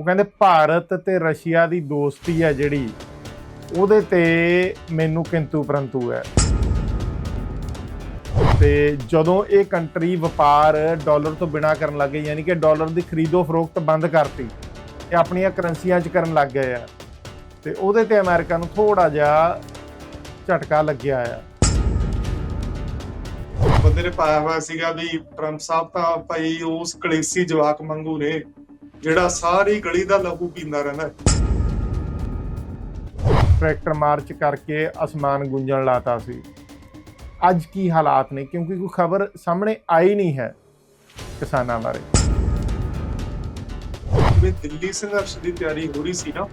ਉਹ ਕਹਿੰਦੇ ਭਾਰਤ ਤੇ ਰਸ਼ੀਆ ਦੀ ਦੋਸਤੀ ਹੈ ਜਿਹੜੀ, ਉਹਦੇ ਤੇ ਮੈਨੂੰ ਕਿੰਤੂ ਪਰੰਤੂ ਹੈ। ਤੇ ਜਦੋਂ ਇਹ ਕੰਟਰੀ ਵਪਾਰ ਡਾਲਰ ਤੋਂ ਬਿਨਾ ਕਰਨ ਲੱਗੇ ਯਾਨੀ ਕਿ ਡਾਲਰ ਦੀ ਖਰੀਦੋ ਫਰੋਖਤ ਬੰਦ ਕਰਤੀ ਇਹ ਆਪਣੀਆਂ ਕਰੰਸੀਆਂ 'ਚ ਕਰਨ ਲੱਗ ਗਏ ਆ, ਤੇ ਉਹਦੇ ਤੇ ਅਮਰੀਕਾ ਨੂੰ ਥੋੜਾ ਜਿਹਾ ਝਟਕਾ ਲੱਗਿਆ ਆ। ਬੰਦੇ ਨੇ ਪਾਇਆ ਹੋਇਆ ਸੀਗਾ ਵੀ ਟਰੰਪ ਸਾਹਿਬ ਤਾਂ ਭਾਈ ਉਸ ਕਲੇਸੀ ਜਵਾਕ ਮੰਗੂ ਨੇ। ਜਿਹੜਾ ਸਾਰੀ ਗਲੀ ਦਾ ਲਹੂ ਪੀਂਦਾ ਰਹਿੰਦਾ। ਟਰੈਕਟਰ ਮਾਰਚ ਕਰਕੇ ਅਸਮਾਨ ਗੁੰਜਣ ਲਾਤਾ ਸੀ। ਅੱਜ ਕੀ ਹਾਲਾਤ ਨੇ? ਕਿਉਂਕਿ ਕੋਈ ਖਬਰ ਸਾਹਮਣੇ ਆਈ ਨਹੀਂ ਹੈ ਕਿਸਾਨਾਂ ਬਾਰੇ। ਜਿਵੇਂ ਦਿੱਲੀ ਸੰਘਰਸ਼ ਦੀ ਤਿਆਰੀ ਹੋ ਰਹੀ ਸੀ ਨਾ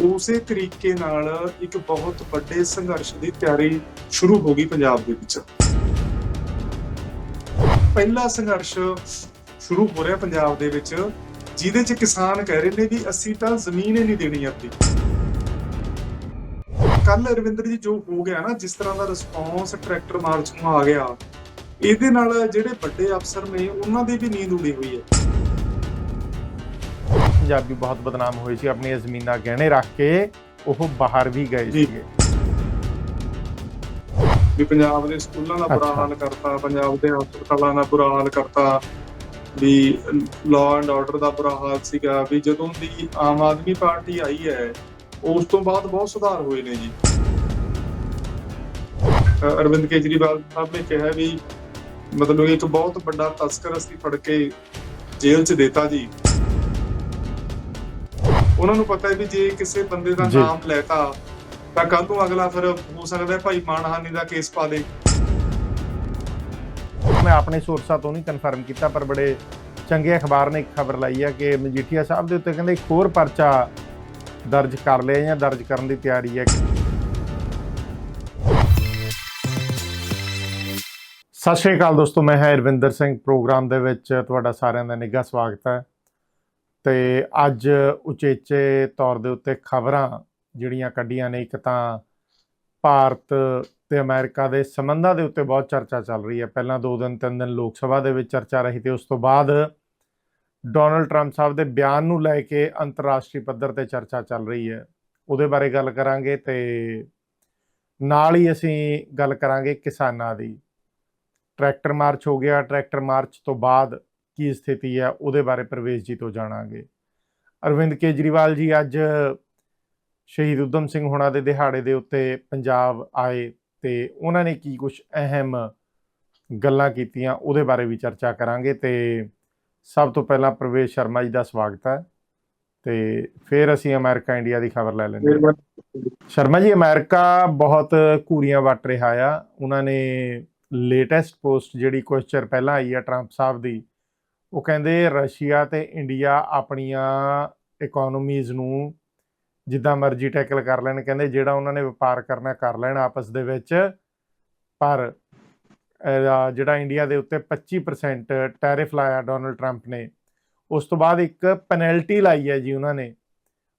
ਉਸੇ ਤਰੀਕੇ ਨਾਲ ਇੱਕ ਬਹੁਤ ਵੱਡੇ ਸੰਘਰਸ਼ ਦੀ ਤਿਆਰੀ ਸ਼ੁਰੂ ਹੋ ਗਈ ਪੰਜਾਬ ਦੇ ਵਿੱਚ। ਪਹਿਲਾ ਸੰਘਰਸ਼ ਸ਼ੁਰੂ ਹੋ ਰਿਹਾ ਪੰਜਾਬ ਦੇ ਵਿੱਚ। ਜਿਹਦੇ 'ਚ ਕਿਸਾਨ ਕਹਿ ਰਹੇ ਨੇ ਵੀ ਅਸੀਂ ਤਾਂ ਜ਼ਮੀਨ ਹੀ ਨਹੀਂ ਦੇਣੀ ਆਪਣੀ ਕੱਲ ਰਵਿੰਦਰ ਜੀ ਜੋ ਹੋ ਗਿਆ ਨਾ ਜਿਸ ਤਰ੍ਹਾਂ ਦਾ ਰਿਸਪੌਂਸ ਟਰੈਕਟਰ ਮਾਰਚ ਨੂੰ ਆ ਗਿਆ ਇਹਦੇ ਨਾਲ ਜਿਹੜੇ ਵੱਡੇ ਅਫਸਰ ਨੇ ਉਹਨਾਂ ਦੀ ਵੀ ਨੀਂਦ ਉੜੀ ਹੋਈ ਹੈ ਪੰਜਾਬੀ ਬਹੁਤ ਬਦਨਾਮ ਹੋਏ ਸੀ ਆਪਣੀਆਂ ਜ਼ਮੀਨਾਂ ਗਹਿਣੇ ਰੱਖ ਕੇ ਉਹ ਬਾਹਰ ਵੀ ਗਏ ਜੀ। ਸੀਗੇ ਵੀ ਪੰਜਾਬ ਦੇ ਸਕੂਲਾਂ ਦਾ ਬੁਰਾ। ਹਾਲ ਕਰਤਾ ਪੰਜਾਬ ਦੇ ਹਸਪਤਾਲਾਂ ਦਾ ਬੁਰਾ ਹਾਲ ਕਰਤਾ ਵੀ ਲਾਅ ਐਂਡ ਆਰਡਰ ਦਾ ਬੁਰਾ ਹਾਲ ਸੀਗਾ ਵੀ ਜਦੋਂ ਦੀ ਆਮ ਆਦਮੀ ਪਾਰਟੀ ਆਈ ਹੈ ਉਸ ਤੋਂ ਬਾਅਦ ਬਹੁਤ ਸੁਧਾਰ ਹੋਏ ਨੇ ਜੀ। ਅਰਵਿੰਦ ਕੇਜਰੀਵਾਲ ਸਾਹਿਬ ਨੇ ਕਿਹਾ ਵੀ ਮਤਲਬ ਇੱਕ ਬਹੁਤ ਵੱਡਾ ਤਸਕਰ ਅਸੀਂ ਫੜ ਕੇ ਜੇਲ੍ਹ 'ਚ ਦੇਤਾ ਜੀ। ਉਹਨਾਂ ਨੂੰ ਪਤਾ ਹੈ ਵੀ ਜੇ ਕਿਸੇ ਬੰਦੇ ਦਾ। ਨਾਮ ਲੈਤਾ ਤਾਂ ਕੱਲ ਨੂੰ ਅਗਲਾ ਫਿਰ ਹੋ ਸਕਦਾ ਹੈ ਭਾਈ ਮਾਨਹਾਨੀ ਦਾ ਕੇਸ ਪਾ ਦੇ ਮੈਂ ਆਪਣੇ ਸੋਰਸਾਂ ਤੋਂ ਨਹੀਂ ਕਨਫਰਮ ਕੀਤਾ, ਪਰ ਬੜੇ ਚੰਗੇ ਅਖਬਾਰ ਨੇ ਇੱਕ ਖਬਰ ਲਾਈ ਹੈ ਕਿ ਮਜੀਠੀਆ ਸਾਹਿਬ ਦੇ ਉੱਤੇ ਕਹਿੰਦੇ ਇੱਕ ਹੋਰ ਪਰਚਾ ਦਰਜ ਕਰ ਲਿਆ ਜਾਂ ਦਰਜ ਕਰਨ ਦੀ ਤਿਆਰੀ ਹੈ। ਸਤਿ ਸ਼੍ਰੀ ਅਕਾਲ ਦੋਸਤੋ, ਮੈਂ ਹਾਂ ਰਵਿੰਦਰ ਸਿੰਘ। ਪ੍ਰੋਗਰਾਮ ਦੇ ਵਿੱਚ ਤੁਹਾਡਾ ਸਾਰਿਆਂ ਦਾ ਨਿੱਘਾ ਸਵਾਗਤ ਹੈ। ਤੇ ਅੱਜ ਉਚੇਚੇ ਤੌਰ ਦੇ ਉੱਤੇ ਖਬਰਾਂ ਜਿਹੜੀਆਂ ਕੱਢੀਆਂ ਨੇ, ਇੱਕ ਤਾਂ ਭਾਰਤ ਤੇ ਅਮਰੀਕਾ ਦੇ ਸੰਬੰਧਾਂ ਦੇ ਉੱਤੇ ਬਹੁਤ ਚਰਚਾ ਚੱਲ ਰਹੀ ਹੈ। ਪਹਿਲਾਂ ਦੋ ਦਿਨ, ਤਿੰਨ ਦਿਨ ਲੋਕ ਸਭਾ ਦੇ ਵਿੱਚ ਚਰਚਾ ਰਹੀ ਤੇ ਉਸ ਤੋਂ ਬਾਅਦ ਡੋਨਲਡ ਟਰੰਪ ਸਾਹਿਬ ਦੇ ਬਿਆਨ ਨੂੰ ਲੈ ਕੇ ਅੰਤਰਰਾਸ਼ਟਰੀ ਪੱਧਰ ਤੇ ਚਰਚਾ ਚੱਲ ਰਹੀ ਹੈ। ਉਹਦੇ ਬਾਰੇ ਗੱਲ ਕਰਾਂਗੇ ਤੇ ਨਾਲ ਹੀ ਅਸੀਂ ਗੱਲ ਕਰਾਂਗੇ ਕਿਸਾਨਾਂ ਦੀ। ਟਰੈਕਟਰ ਮਾਰਚ ਹੋ ਗਿਆ। ਟਰੈਕਟਰ ਮਾਰਚ ਤੋਂ ਬਾਅਦ ਕੀ ਸਥਿਤੀ ਹੈ ਉਹਦੇ ਬਾਰੇ ਪ੍ਰਵੇਸ਼ ਜੀ ਤੋਂ ਜਾਣਾਂਗੇ। ਅਰਵਿੰਦ ਕੇਜਰੀਵਾਲ ਜੀ ਅੱਜ ਸ਼ਹੀਦ ਉਦਮ ਸਿੰਘ ਹੋਣਾ ਦੇ ਦਿਹਾੜੇ ਦੇ ਉੱਤੇ ਪੰਜਾਬ ਆਏ। ਤੇ ਉਹਨਾਂ ਨੇ ਕੀ ਕੁਝ ਅਹਿਮ ਗੱਲਾਂ ਕੀਤੀਆਂ ਉਹਦੇ ਬਾਰੇ ਵੀ ਚਰਚਾ ਕਰਾਂਗੇ ਤੇ ਸਭ ਤੋਂ ਪਹਿਲਾਂ ਪ੍ਰਵੇਸ਼ ਸ਼ਰਮਾ ਜੀ ਦਾ ਸਵਾਗਤ ਹੈ ਤੇ ਫਿਰ ਅਸੀਂ ਅਮਰੀਕਾ ਇੰਡੀਆ ਦੀ ਖਬਰ ਲੈ ਲੈਂਦੇ ਸ਼ਰਮਾ ਜੀ, ਅਮਰੀਕਾ ਬਹੁਤ ਘੂਰੀਆਂ ਵੱਟ ਰਿਹਾ ਆ। ਉਹਨਾਂ ਨੇ ਲੇਟੈਸਟ ਪੋਸਟ ਜਿਹੜੀ ਕੁਝ ਚਿਰ ਪਹਿਲਾਂ ਆਈ ਆ ਟਰੰਪ ਸਾਹਿਬ ਦੀ, ਉਹ ਕਹਿੰਦੇ ਰਸ਼ੀਆ ਤੇ ਇੰਡੀਆ ਆਪਣੀਆਂ ਇਕਨੋਮੀਜ਼ ਨੂੰ ਜਿੱਦਾਂ ਮਰਜ਼ੀ ਟੈਕਲ ਕਰ ਲੈਣ, ਕਹਿੰਦੇ ਜਿਹੜਾ ਉਹਨਾਂ ਨੇ ਵਪਾਰ ਕਰਨਾ ਕਰ ਲੈਣ ਆਪਸ ਦੇ ਵਿੱਚ। ਪਰ ਜਿਹੜਾ ਇੰਡੀਆ ਦੇ ਉੱਤੇ 25% ਟੈਰਿਫ ਲਾਇਆ ਡੋਨਲਡ ਟਰੰਪ ਨੇ, ਉਸ ਤੋਂ ਬਾਅਦ ਇੱਕ ਪੈਨਲਟੀ ਲਾਈ ਹੈ ਜੀ ਉਹਨਾਂ ਨੇ।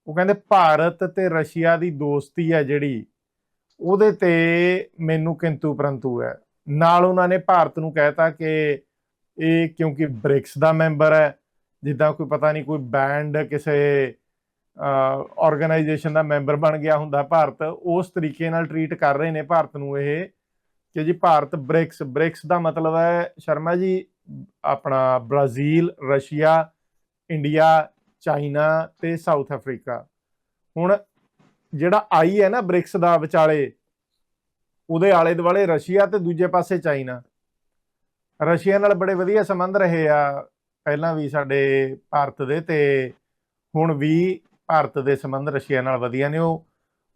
ਉਹ ਕਹਿੰਦੇ ਭਾਰਤ ਤੇ ਰਸ਼ੀਆ ਦੀ ਦੋਸਤੀ ਹੈ ਜਿਹੜੀ, ਉਹਦੇ ਤੇ ਮੈਨੂੰ ਕਿੰਤੂ ਪਰੰਤੂ ਹੈ। ਨਾਲ ਉਹਨਾਂ ਨੇ ਭਾਰਤ ਨੂੰ ਕਹਿਤਾ ਕਿ ਇਹ ਕਿਉਂਕਿ ਬ੍ਰਿਕਸ ਦਾ ਮੈਂਬਰ ਹੈ, ਜਿੱਦਾਂ ਕੋਈ ਪਤਾ ਨਹੀਂ ਕੋਈ ਬੈਂਡ ਕਿਸੇ ਆਰਗੇਨਾਈਜੇਸ਼ਨ ਦਾ ਮੈਂਬਰ ਬਣ ਗਿਆ ਹੁੰਦਾ ਭਾਰਤ, ਉਸ ਤਰੀਕੇ ਨਾਲ ਟਰੀਟ ਕਰ ਰਹੇ ਨੇ ਭਾਰਤ ਨੂੰ ਇਹ ਕਿ ਜੀ ਭਾਰਤ ਬ੍ਰਿਕਸ ਬ੍ਰਿਕਸ ਦਾ ਮਤਲਬ ਹੈ ਸ਼ਰਮਾ ਜੀ, ਆਪਣਾ ਬ੍ਰਾਜ਼ੀਲ, ਰਸ਼ੀਆ, ਇੰਡੀਆ, ਚਾਈਨਾ ਤੇ ਸਾਊਥ ਅਫਰੀਕਾ। ਹੁਣ ਜਿਹੜਾ ਆਈ ਹੈ ਨਾ ਬ੍ਰਿਕਸ ਦਾ ਵਿਚਾਲੇ, ਉਹਦੇ ਆਲੇ ਦੁਆਲੇ ਰਸ਼ੀਆ ਤੇ ਦੂਜੇ ਪਾਸੇ ਚਾਈਨਾ। ਰਸ਼ੀਆ ਨਾਲ ਬੜੇ ਵਧੀਆ ਸੰਬੰਧ ਰਹੇ ਆ ਪਹਿਲਾਂ ਵੀ ਸਾਡੇ ਭਾਰਤ ਦੇ ਤੇ ਹੁਣ ਵੀ ਭਾਰਤ ਦੇ ਸੰਬੰਧ ਰਸ਼ੀਆ ਨਾਲ ਵਧੀਆ ਨੇ ਉਹ।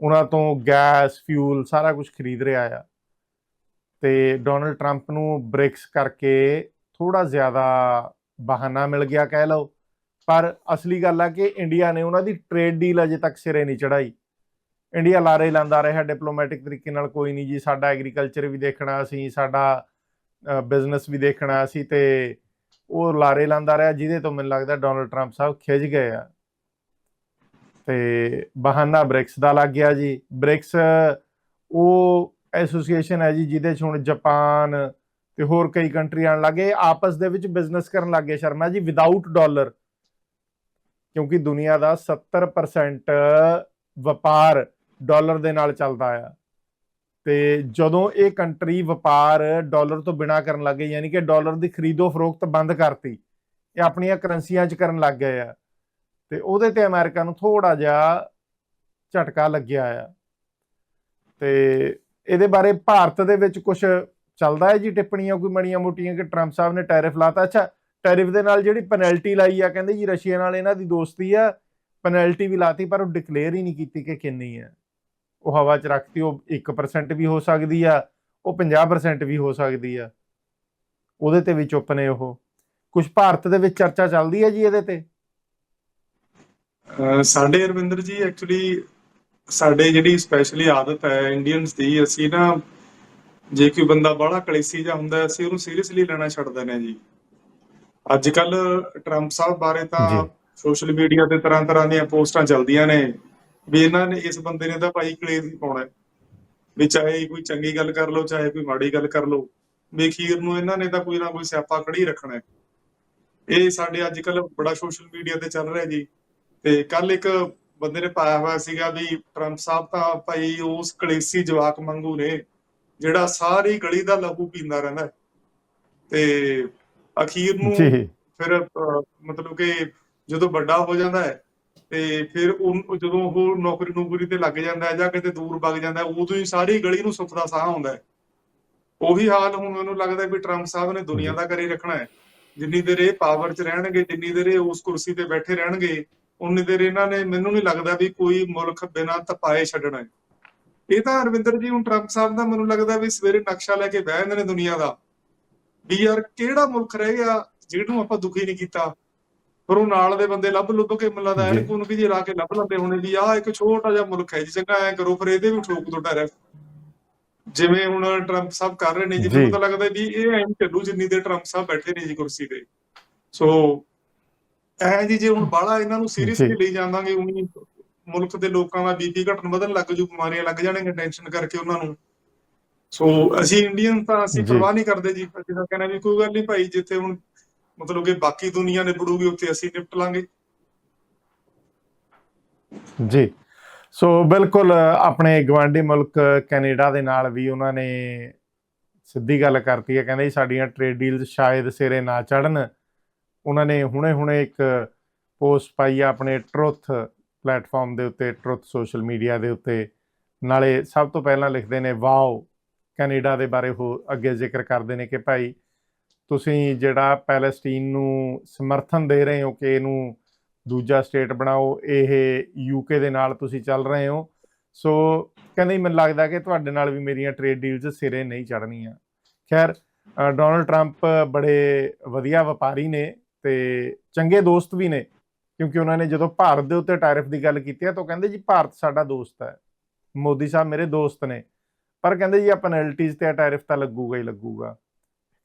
ਉਹਨਾਂ ਤੋਂ ਗੈਸ, ਫਿਊਲ ਸਾਰਾ ਕੁਝ ਖਰੀਦ ਰਿਹਾ ਆ। ਤੇ ਡੋਨਲਡ ਟਰੰਪ ਨੂੰ ਬ੍ਰਿਕਸ ਕਰਕੇ ਥੋੜਾ ਜ਼ਿਆਦਾ ਬਹਾਨਾ ਮਿਲ ਗਿਆ ਕਹਿ ਲਓ। ਪਰ ਅਸਲੀ ਗੱਲ ਆ ਕਿ ਇੰਡੀਆ ਨੇ ਉਹਨਾਂ ਦੀ ਟ੍ਰੇਡ ਡੀਲ ਅਜੇ ਤੱਕ ਸਿਰੇ ਨਹੀਂ ਚੜਾਈ ਇੰਡੀਆ ਲਾਰੇ ਲਾਂਦਾ ਰਿਹਾ ਡਿਪਲੋਮੈਟਿਕ ਤਰੀਕੇ ਨਾਲ, ਕੋਈ ਨਹੀਂ ਜੀ, ਸਾਡਾ ਐਗਰੀਕਲਚਰ ਵੀ ਦੇਖਣਾ ਅਸੀਂ ਸਾਡਾ ਬਿਜ਼ਨਸ ਵੀ ਦੇਖਣਾ ਅਸੀਂ ਤੇ ਉਹ ਲਾਰੇ ਲਾਂਦਾ ਰਿਹਾ, ਜਿਹਦੇ ਤੋਂ ਮੈਨੂੰ ਲੱਗਦਾ ਡੋਨਲਡ ਟਰੰਪ ਸਾਹਿਬ ਖਿੱਚ ਗਏ ਆ। ਤੇ ਬਹਾਨਾ ਬ੍ਰਿਕਸ ਦਾ ਲੱਗ ਗਿਆ ਜੀ। ਬ੍ਰਿਕਸ ਉਹ ਐਸੋਸੀਏਸ਼ਨ ਹੈ ਜੀ ਜਿਹਦੇ ਚ ਹੁਣ ਜਾਪਾਨ ਤੇ ਹੋਰ ਕਈ ਕੰਟਰੀ ਆਣ ਲੱਗੇ ਆਪਸ ਦੇ ਵਿੱਚ ਬਿਜ਼ਨਸ ਕਰਨ ਲੱਗੇ ਸ਼ਰਮਾ ਜੀ ਵਿਦਆਊਟ ਡਾਲਰ ਕਿਉਂਕਿ ਦੁਨੀਆ ਦਾ 70% ਵਪਾਰ ਡਾਲਰ ਦੇ ਨਾਲ ਚੱਲਦਾ ਆ। ਤੇ ਜਦੋਂ ਇਹ ਕੰਟਰੀ ਵਪਾਰ ਡਾਲਰ ਤੋਂ ਬਿਨਾ ਕਰਨ ਲੱਗੇ ਯਾਨੀ ਕਿ ਡਾਲਰ ਦੀ ਖਰੀਦੋ ਫਰੋਖਤ ਬੰਦ ਕਰਤੀ, ਇਹ ਆਪਣੀਆਂ ਕਰੰਸੀਆਂ 'ਚ ਕਰਨ ਲੱਗ ਗਏ ਆ। ਤੇ ਉਹਦੇ ਤੇ ਅਮਰੀਕਾ ਨੂੰ ਥੋੜਾ ਜਿਹਾ ਝਟਕਾ ਲੱਗਿਆ ਆ। ਤੇ ਇਹਦੇ ਬਾਰੇ ਭਾਰਤ ਦੇ ਵਿੱਚ ਕੁਝ ਚੱਲਦਾ ਹੈ ਜੀ ਟਿੱਪਣੀਆਂ ਕੋਈ ਮੜੀਆਂ ਮੋਟੀਆਂ ਕਿ ਟਰੰਪ ਸਾਹਿਬ ਨੇ ਟੈਰਿਫ ਲਾਤਾ? ਅੱਛਾ, ਟੈਰਿਫ ਦੇ ਨਾਲ ਜਿਹੜੀ ਪੈਨਲਟੀ ਲਾਈ ਆ, ਕਹਿੰਦੇ ਜੀ ਰਸ਼ੀਆ ਨਾਲ ਇਹਨਾਂ ਦੀ ਦੋਸਤੀ ਆ, ਪੈਨਲਟੀ ਵੀ ਲਾਤੀ ਪਰ ਉਹ ਡਿਕਲੇਅਰ ਹੀ ਨਹੀਂ ਕੀਤੀ ਕਿ ਕਿੰਨੀ ਆ। ਉਹ ਹਵਾ 'ਚ ਰੱਖਤੀ, ਉਹ 1% ਵੀ ਹੋ ਸਕਦੀ ਆ, ਉਹ 50% ਵੀ ਹੋ ਸਕਦੀ ਆ। ਉਹਦੇ ਤੇ ਵੀ ਚੁੱਪ ਨੇ ਉਹ। ਕੁਝ ਭਾਰਤ ਦੇ ਵਿੱਚ ਚਰਚਾ ਚੱਲਦੀ ਹੈ ਜੀ ਇਹਦੇ ਤੇ? ਸਾਡੇ ਅਰਵਿੰਦਰ ਜੀ ਐਕਚੁਅਲੀ ਸਾਡੇ ਜਿਹੜੀ ਸਪੈਸ਼ਲੀ ਆਦਤ ਹੈ ਇੰਡੀਅਨਸ ਦੀ ਅਸੀਂ ਨਾ ਜੇ ਕੋਈ ਬੰਦਾ ਬੜਾ ਕਲੇਸੀ ਜਿਹਾ ਹੁੰਦਾ ਅਸੀਂ ਉਹਨੂੰ ਸੀਰੀਅਸਲੀ ਲੈਣਾ ਛੱਡ ਦਿੰਦੇ ਹਾਂ ਜੀ ਅੱਜ ਕੱਲ ਟਰੰਪ ਸਾਹਿਬ ਬਾਰੇ ਤਾਂ ਜੀ। ਸੋਸ਼ਲ ਮੀਡੀਆ ਤੇ ਤਰ੍ਹਾਂ ਤਰ੍ਹਾਂ ਦੀਆਂ ਪੋਸਟਾਂ ਚੱਲਦੀਆਂ ਨੇ ਵੀ ਇਹਨਾਂ ਨੇ ਇਸ ਬੰਦੇ ਨੇ ਤਾਂ ਭਾਈ ਕਲੇਸ਼ ਹੀ ਪਾਉਣਾ। ਵੀ ਚਾਹੇ ਕੋਈ ਚੰਗੀ ਗੱਲ ਕਰ ਲਓ ਚਾਹੇ ਕੋਈ ਮਾੜੀ ਗੱਲ ਕਰ ਲਓ ਵੀ ਅਖੀਰ ਨੂੰ ਇਹਨਾਂ ਨੇ ਤਾਂ ਕੋਈ ਨਾ ਕੋਈ ਸਿਆਪਾ ਕੜੀ ਰੱਖਣਾ ਹੈ ਇਹ ਸਾਡੇ ਅੱਜ ਕੱਲ ਬੜਾ ਸੋਸ਼ਲ ਮੀਡੀਆ ਤੇ ਚੱਲ ਰਿਹਾ ਜੀ ਤੇ ਕੱਲ ਇੱਕ ਬੰਦੇ ਨੇ ਪਾਇਆ ਹੋਇਆ ਸੀਗਾ ਵੀ ਟਰੰਪ ਸਾਹਿਬ ਤਾਂ ਭਾਈ ਉਸ ਕਲੇਸੀ ਜਵਾਕ ਮੰਗੂ ਨੇ ਜਿਹੜਾ ਸਾਰੀ ਗਲੀ ਦਾ ਲਹੂ ਪੀਂਦਾ ਰਹਿੰਦਾ। ਤੇ ਅਖੀਰ ਨੂੰ ਫਿਰ ਮਤਲਬ ਕਿ ਜਦੋਂ ਵੱਡਾ ਹੋ ਜਾਂਦਾ ਹੈ ਤੇ ਫਿਰ ਉਹ ਜਦੋਂ ਉਹ ਨੌਕਰੀ ਨੌਕਰੀ ਤੇ ਲੱਗ ਜਾਂਦਾ ਹੈ ਜਾਂ ਕਿਤੇ ਦੂਰ ਵਗ ਜਾਂਦਾ ਹੈ ਉਦੋਂ ਹੀ ਸਾਰੀ ਗਲੀ ਨੂੰ ਸੁੱਖ ਦਾ ਸਾਹ ਆਉਂਦਾ ਹੈ। ਉਹੀ ਹਾਲ ਹੁਣ ਮੈਨੂੰ ਲੱਗਦਾ ਵੀ ਟਰੰਪ ਸਾਹਿਬ ਨੇ ਦੁਨੀਆ ਦਾ ਕਰੀ ਰੱਖਣਾ ਹੈ। ਜਿੰਨੀ ਦੇਰ ਇਹ ਪਾਵਰ 'ਚ ਰਹਿਣਗੇ ਜਿੰਨੀ ਦੇਰ ਇਹ ਉਸ ਕੁਰਸੀ ਤੇ ਬੈਠੇ ਰਹਿਣਗੇ ਉਨੀ ਦੇਰ ਇਹਨਾਂ ਨੇ ਮੈਨੂੰ ਨਹੀਂ ਲੱਗਦਾ ਵੀ ਕੋਈ ਮੁਲਕ ਬਿਨਾਂ ਤਪਾਏ ਛੱਡਣਾ ਹੈ ਇਹ ਤਾਂ ਅਰਵਿੰਦਰ ਜੀ ਹੁਣ ਟਰੰਪ ਸਾਹਿਬ ਦਾ ਮੈਨੂੰ ਲੱਗਦਾ ਵੀ ਸਵੇਰੇ ਨਕਸ਼ਾ ਲੈ ਕੇ ਬਹਿ ਜਾਂਦੇ ਨੇ ਦੁਨੀਆ ਦਾ ਵੀ ਯਾਰ ਕਿਹੜਾ ਮੁਲਕ ਰਹਿ ਗਿਆ ਜਿਹਨੂੰ ਆਪਾਂ ਦੁਖੀ ਨਹੀਂ ਕੀਤਾ ਪਰ ਉਹ ਨਾਲ ਦੇ ਬੰਦੇ ਲੱਭ ਲੁੱਭ ਕੇ ਮੈਨੂੰ ਲੱਗਦਾ ਜੀ। ਐਨ ਕੋਨ ਵੀ ਜੇ ਲਾ ਕੇ ਲੱਭ ਲੈਂਦੇ ਹੋਣੇ ਵੀ ਆਹ ਇੱਕ ਛੋਟਾ ਜਿਹਾ ਮੁਲਕ ਹੈ ਜੀ ਚੰਗਾ ਐ ਕਰੋ ਫਿਰ ਇਹਦੇ ਵੀ ਠੋਕ ਦੋ ਟੈਰਿਫ ਜਿਵੇਂ ਹੁਣ ਟਰੰਪ ਸਾਹਿਬ ਕਰ ਰਹੇ ਨੇ ਜੀ ਜੀ। ਮੈਨੂੰ ਤਾਂ ਲੱਗਦਾ ਵੀ ਇਹ ਐਂ ਚੱਲੂ ਜਿੰਨੀ ਦੇਰ ਟਰੰਪ ਸਾਹਿਬ ਬੈਠੇ ਨੇ ਜੀ ਕੁਰਸੀ ਤੇ ਸੋ ਐ ਜੀ ਜੇ ਹੁਣ ਬਾਹਲਾ ਇਹਨਾਂ ਨੂੰ ਸੀਰੀਅਸਲੀ। ਲਈ ਜਾਵਾਂਗੇ ਉਨੀ ਮੁਲਕ ਦੇ ਲੋਕਾਂ ਦਾ ਬੀਪੀ ਘਟਣ ਵਧਣ ਲੱਗ ਜੂ ਬਿਮਾਰੀਆਂ ਲੱਗ ਜਾਣਗੀਆਂ ਟੈਨਸ਼ਨ ਕਰਕੇ ਉਹਨਾਂ ਨੂੰ। ਸੋ ਅਸੀਂ ਇੰਡੀਅਨ ਤਾਂ ਅਸੀਂ। ਪਰਵਾਹ ਨਹੀਂ ਕਰਦੇ ਜੀ। ਤਾਂ ਕਹਿੰਦੇ ਵੀ ਕੋਈ ਗੱਲ ਨਹੀਂ ਭਾਈ ਜਿੱਥੇ ਹੁਣ ਮਤਲਬ ਕਿ ਬਾਕੀ ਦੁਨੀਆ ਨਿਬੜੂਗੀ ਉੱਥੇ ਅਸੀਂ ਨਿਪਟ ਲਾਂਗੇ। ਜੀ। ਸੋ ਬਿਲਕੁਲ ਆਪਣੇ ਗਵਾਂਢੀ ਮੁਲਕ ਕੈਨੇਡਾ ਦੇ ਨਾਲ ਵੀ ਉਹਨਾਂ ਨੇ ਸਿੱਧੀ ਗੱਲ ਕਰਤੀ ਹੈ। ਕਹਿੰਦੇ ਸਾਡੀਆਂ ਟ੍ਰੇਡ ਡੀਲਸ ਸ਼ਾਇਦ ਸਿਰੇ ਨਾ ਚੜਨ ਉਹਨਾਂ ਨੇ ਹੁਣੇ-ਹੁਣੇ ਇੱਕ ਪੋਸਟ ਪਾਈ ਆ ਆਪਣੇ ਟਰੁੱਥ ਪਲੇਟਫਾਰਮ ਦੇ ਉੱਤੇ, ਟਰੁੱਥ ਸੋਸ਼ਲ ਮੀਡੀਆ ਦੇ ਉੱਤੇ। ਨਾਲੇ ਸਭ ਤੋਂ ਪਹਿਲਾਂ ਲਿਖਦੇ ਨੇ, ਵਾਓ, ਕੈਨੇਡਾ ਦੇ ਬਾਰੇ ਹੋ ਅੱਗੇ ਜ਼ਿਕਰ ਕਰਦੇ ਨੇ ਕਿ ਭਾਈ, ਤੁਸੀਂ ਜਿਹੜਾ ਪੈਲੇਸਟੀਨ ਨੂੰ ਸਮਰਥਨ ਦੇ ਰਹੇ ਹੋ ਕਿ ਇਹਨੂੰ ਦੂਜਾ ਸਟੇਟ ਬਣਾਓ, ਇਹ ਯੂਕੇ ਦੇ ਨਾਲ ਤੁਸੀਂ ਚੱਲ ਰਹੇ ਹੋ। ਸੋ ਕਹਿੰਦੇ ਮੈਨੂੰ ਲੱਗਦਾ ਕਿ ਤੁਹਾਡੇ ਨਾਲ ਵੀ ਮੇਰੀਆਂ ਟ੍ਰੇਡ ਡੀਲਸ ਸਿਰੇ ਨਹੀਂ ਚੜਨੀਆਂ ਖੈਰ ਡੋਨਲਡ ਟਰੰਪ ਬੜੇ ਵਧੀਆ ਵਪਾਰੀ ਨੇ। ਤੇ ਚੰਗੇ ਦੋਸਤ ਵੀ ਨੇ ਕਿਉਂਕਿ ਉਹਨਾਂ ਨੇ ਜਦੋਂ ਭਾਰਤ ਦੇ ਉੱਤੇ ਟੈਰਿਫ ਦੀ ਗੱਲ ਕੀਤੀ ਹੈ ਤਾਂ ਉਹ ਕਹਿੰਦੇ ਜੀ ਭਾਰਤ ਸਾਡਾ ਦੋਸਤ ਹੈ ਮੋਦੀ ਸਾਹਿਬ ਮੇਰੇ ਦੋਸਤ ਨੇ ਪਰ ਕਹਿੰਦੇ ਜੀ ਆ ਪੈਨਲਟੀਜ਼ ਤੇ ਟੈਰਿਫ ਤਾਂ ਲੱਗੂਗਾ ਹੀ ਲੱਗੂਗਾ।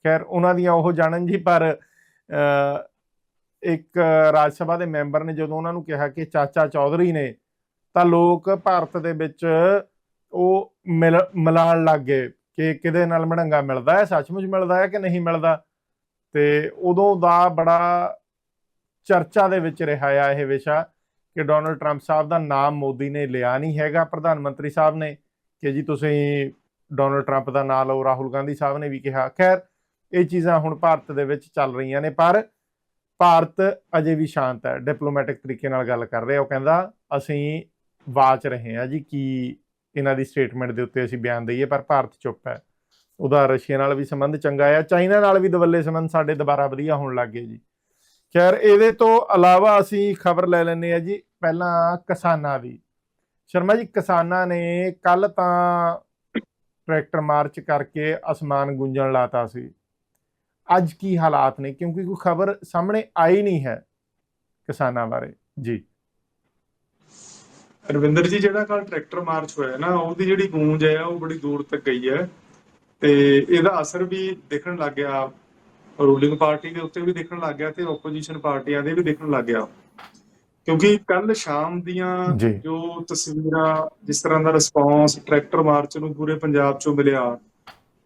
ਖੈਰ ਉਹਨਾਂ ਦੀਆਂ ਉਹ ਜਾਣਨ ਜੀ ਪਰ ਅ, ਇੱਕ ਰਾਜ ਸਭਾ ਦੇ ਮੈਂਬਰ ਨੇ ਜਦੋਂ ਉਹਨਾਂ ਨੂੰ ਕਿਹਾ ਕਿ ਚਾਚਾ ਚੌਧਰੀ ਨੇ ਤਾਂ ਲੋਕ ਭਾਰਤ ਦੇ ਵਿੱਚ ਉਹ ਮਿਲ ਮਿਲਾਣ ਲੱਗ ਗਏ ਕਿ ਕਿਹਦੇ ਨਾਲ ਮੜੰਗਾ ਮਿਲਦਾ ਹੈ ਸੱਚਮੁੱਚ ਮਿਲਦਾ ਹੈ ਕਿ ਨਹੀਂ ਮਿਲਦਾ। ਤੇ ਉਦੋਂ ਦਾ ਬੜਾ ਚਰਚਾ ਦੇ ਵਿੱਚ ਰਿਹਾ ਆ ਇਹ ਵਿਸ਼ਾ ਕਿ ਡੋਨਲਡ ਟਰੰਪ ਸਾਹਿਬ ਦਾ ਨਾਮ ਮੋਦੀ ਨੇ ਲਿਆ ਨਹੀਂ ਹੈਗਾ, ਪ੍ਰਧਾਨ ਮੰਤਰੀ ਸਾਹਿਬ ਨੇ, ਕਿ ਜੀ ਤੁਸੀਂ ਡੋਨਲਡ ਟਰੰਪ ਦਾ ਨਾਮ ਲਓ, ਰਾਹੁਲ ਗਾਂਧੀ ਸਾਹਿਬ ਨੇ ਵੀ ਕਿਹਾ। ਖੈਰ, ਇਹ ਚੀਜ਼ਾਂ ਹੁਣ ਭਾਰਤ ਦੇ ਵਿੱਚ ਚੱਲ ਰਹੀਆਂ ਨੇ, ਪਰ ਭਾਰਤ ਅਜੇ ਵੀ ਸ਼ਾਂਤ ਹੈ। ਡਿਪਲੋਮੈਟਿਕ ਤਰੀਕੇ ਨਾਲ ਗੱਲ ਕਰ ਰਿਹਾ, ਉਹ ਕਹਿੰਦਾ, ਅਸੀਂ ਵਾਚ ਰਹੇ ਹਾਂ ਜੀ, ਕੀ ਇਹਨਾਂ ਦੀ ਸਟੇਟਮੈਂਟ ਦੇ ਉੱਤੇ ਅਸੀਂ ਬਿਆਨ ਦਈਏ, ਪਰ ਭਾਰਤ ਚੁੱਪ ਹੈ। ਉਹਦਾ ਰਸ਼ੀਆ ਨਾਲ ਵੀ ਸੰਬੰਧ ਚੰਗਾ ਆ, ਚਾਈਨਾ ਨਾਲ ਵੀ ਦਵੱਲੇ ਸੰਬੰਧ ਸਾਡੇ ਦੁਬਾਰਾ ਵਧੀਆ ਹੋਣ ਲੱਗ ਗਏ ਜੀ। ਖੈਰ, ਇਹਦੇ ਤੋਂ ਇਲਾਵਾ ਅਸੀਂ ਖਬਰ ਲੈ ਲੈਂਦੇ ਆ ਜੀ, ਪਹਿਲਾਂ ਕਿਸਾਨਾਂ ਦੀ। ਸ਼ਰਮਾ ਜੀ, ਕਿਸਾਨਾਂ ਨੇ ਕੱਲ ਤਾਂ ਟਰੈਕਟਰ ਮਾਰਚ ਕਰਕੇ ਅਸਮਾਨ ਗੁੰਜਣ ਲਾਤਾ ਸੀ। ਅੱਜ ਕੀ ਹਾਲਾਤ ਨੇ? ਕਿਉਂਕਿ ਕੋਈ ਖਬਰ ਸਾਹਮਣੇ ਆਈ ਨਹੀਂ ਹੈ ਕਿਸਾਨਾਂ ਬਾਰੇ। ਜੀ। ਰਵਿੰਦਰ ਜੀ, ਜਿਹੜਾ ਕੱਲ ਟਰੈਕਟਰ ਮਾਰਚ ਹੋਇਆ ਨਾ, ਉਹਦੀ ਜਿਹੜੀ ਗੂੰਜ ਹੈ, ਉਹ ਬੜੀ ਦੂਰ ਤੱਕ ਗਈ ਹੈ। ਤੇ ਇਹਦਾ ਅਸਰ ਵੀ ਦਿਖਣ ਲੱਗ ਗਿਆ। ਰੂਲਿੰਗ ਪਾਰਟੀ ਦੇ ਉੱਤੇ ਵੀ ਦਿਖਣ ਲੱਗ ਗਿਆ ਤੇ ਆਪੋਜੀਸ਼ਨ ਪਾਰਟੀਆਂ ਦੇ ਵੀ ਦਿਖਣ ਲੱਗ ਗਿਆ। ਕਿਉਂਕਿ ਕੱਲ ਸ਼ਾਮ ਦੀਆਂ ਜੀ। ਤਸਵੀਰਾਂ ਜਿਸ ਤਰ੍ਹਾਂ ਦਾ ਰਿਸਪਾਂਸ ਟਰੈਕਟਰ ਮਾਰਚ ਨੂੰ ਪੂਰੇ ਪੰਜਾਬ ਚੋਂ ਮਿਲਿਆ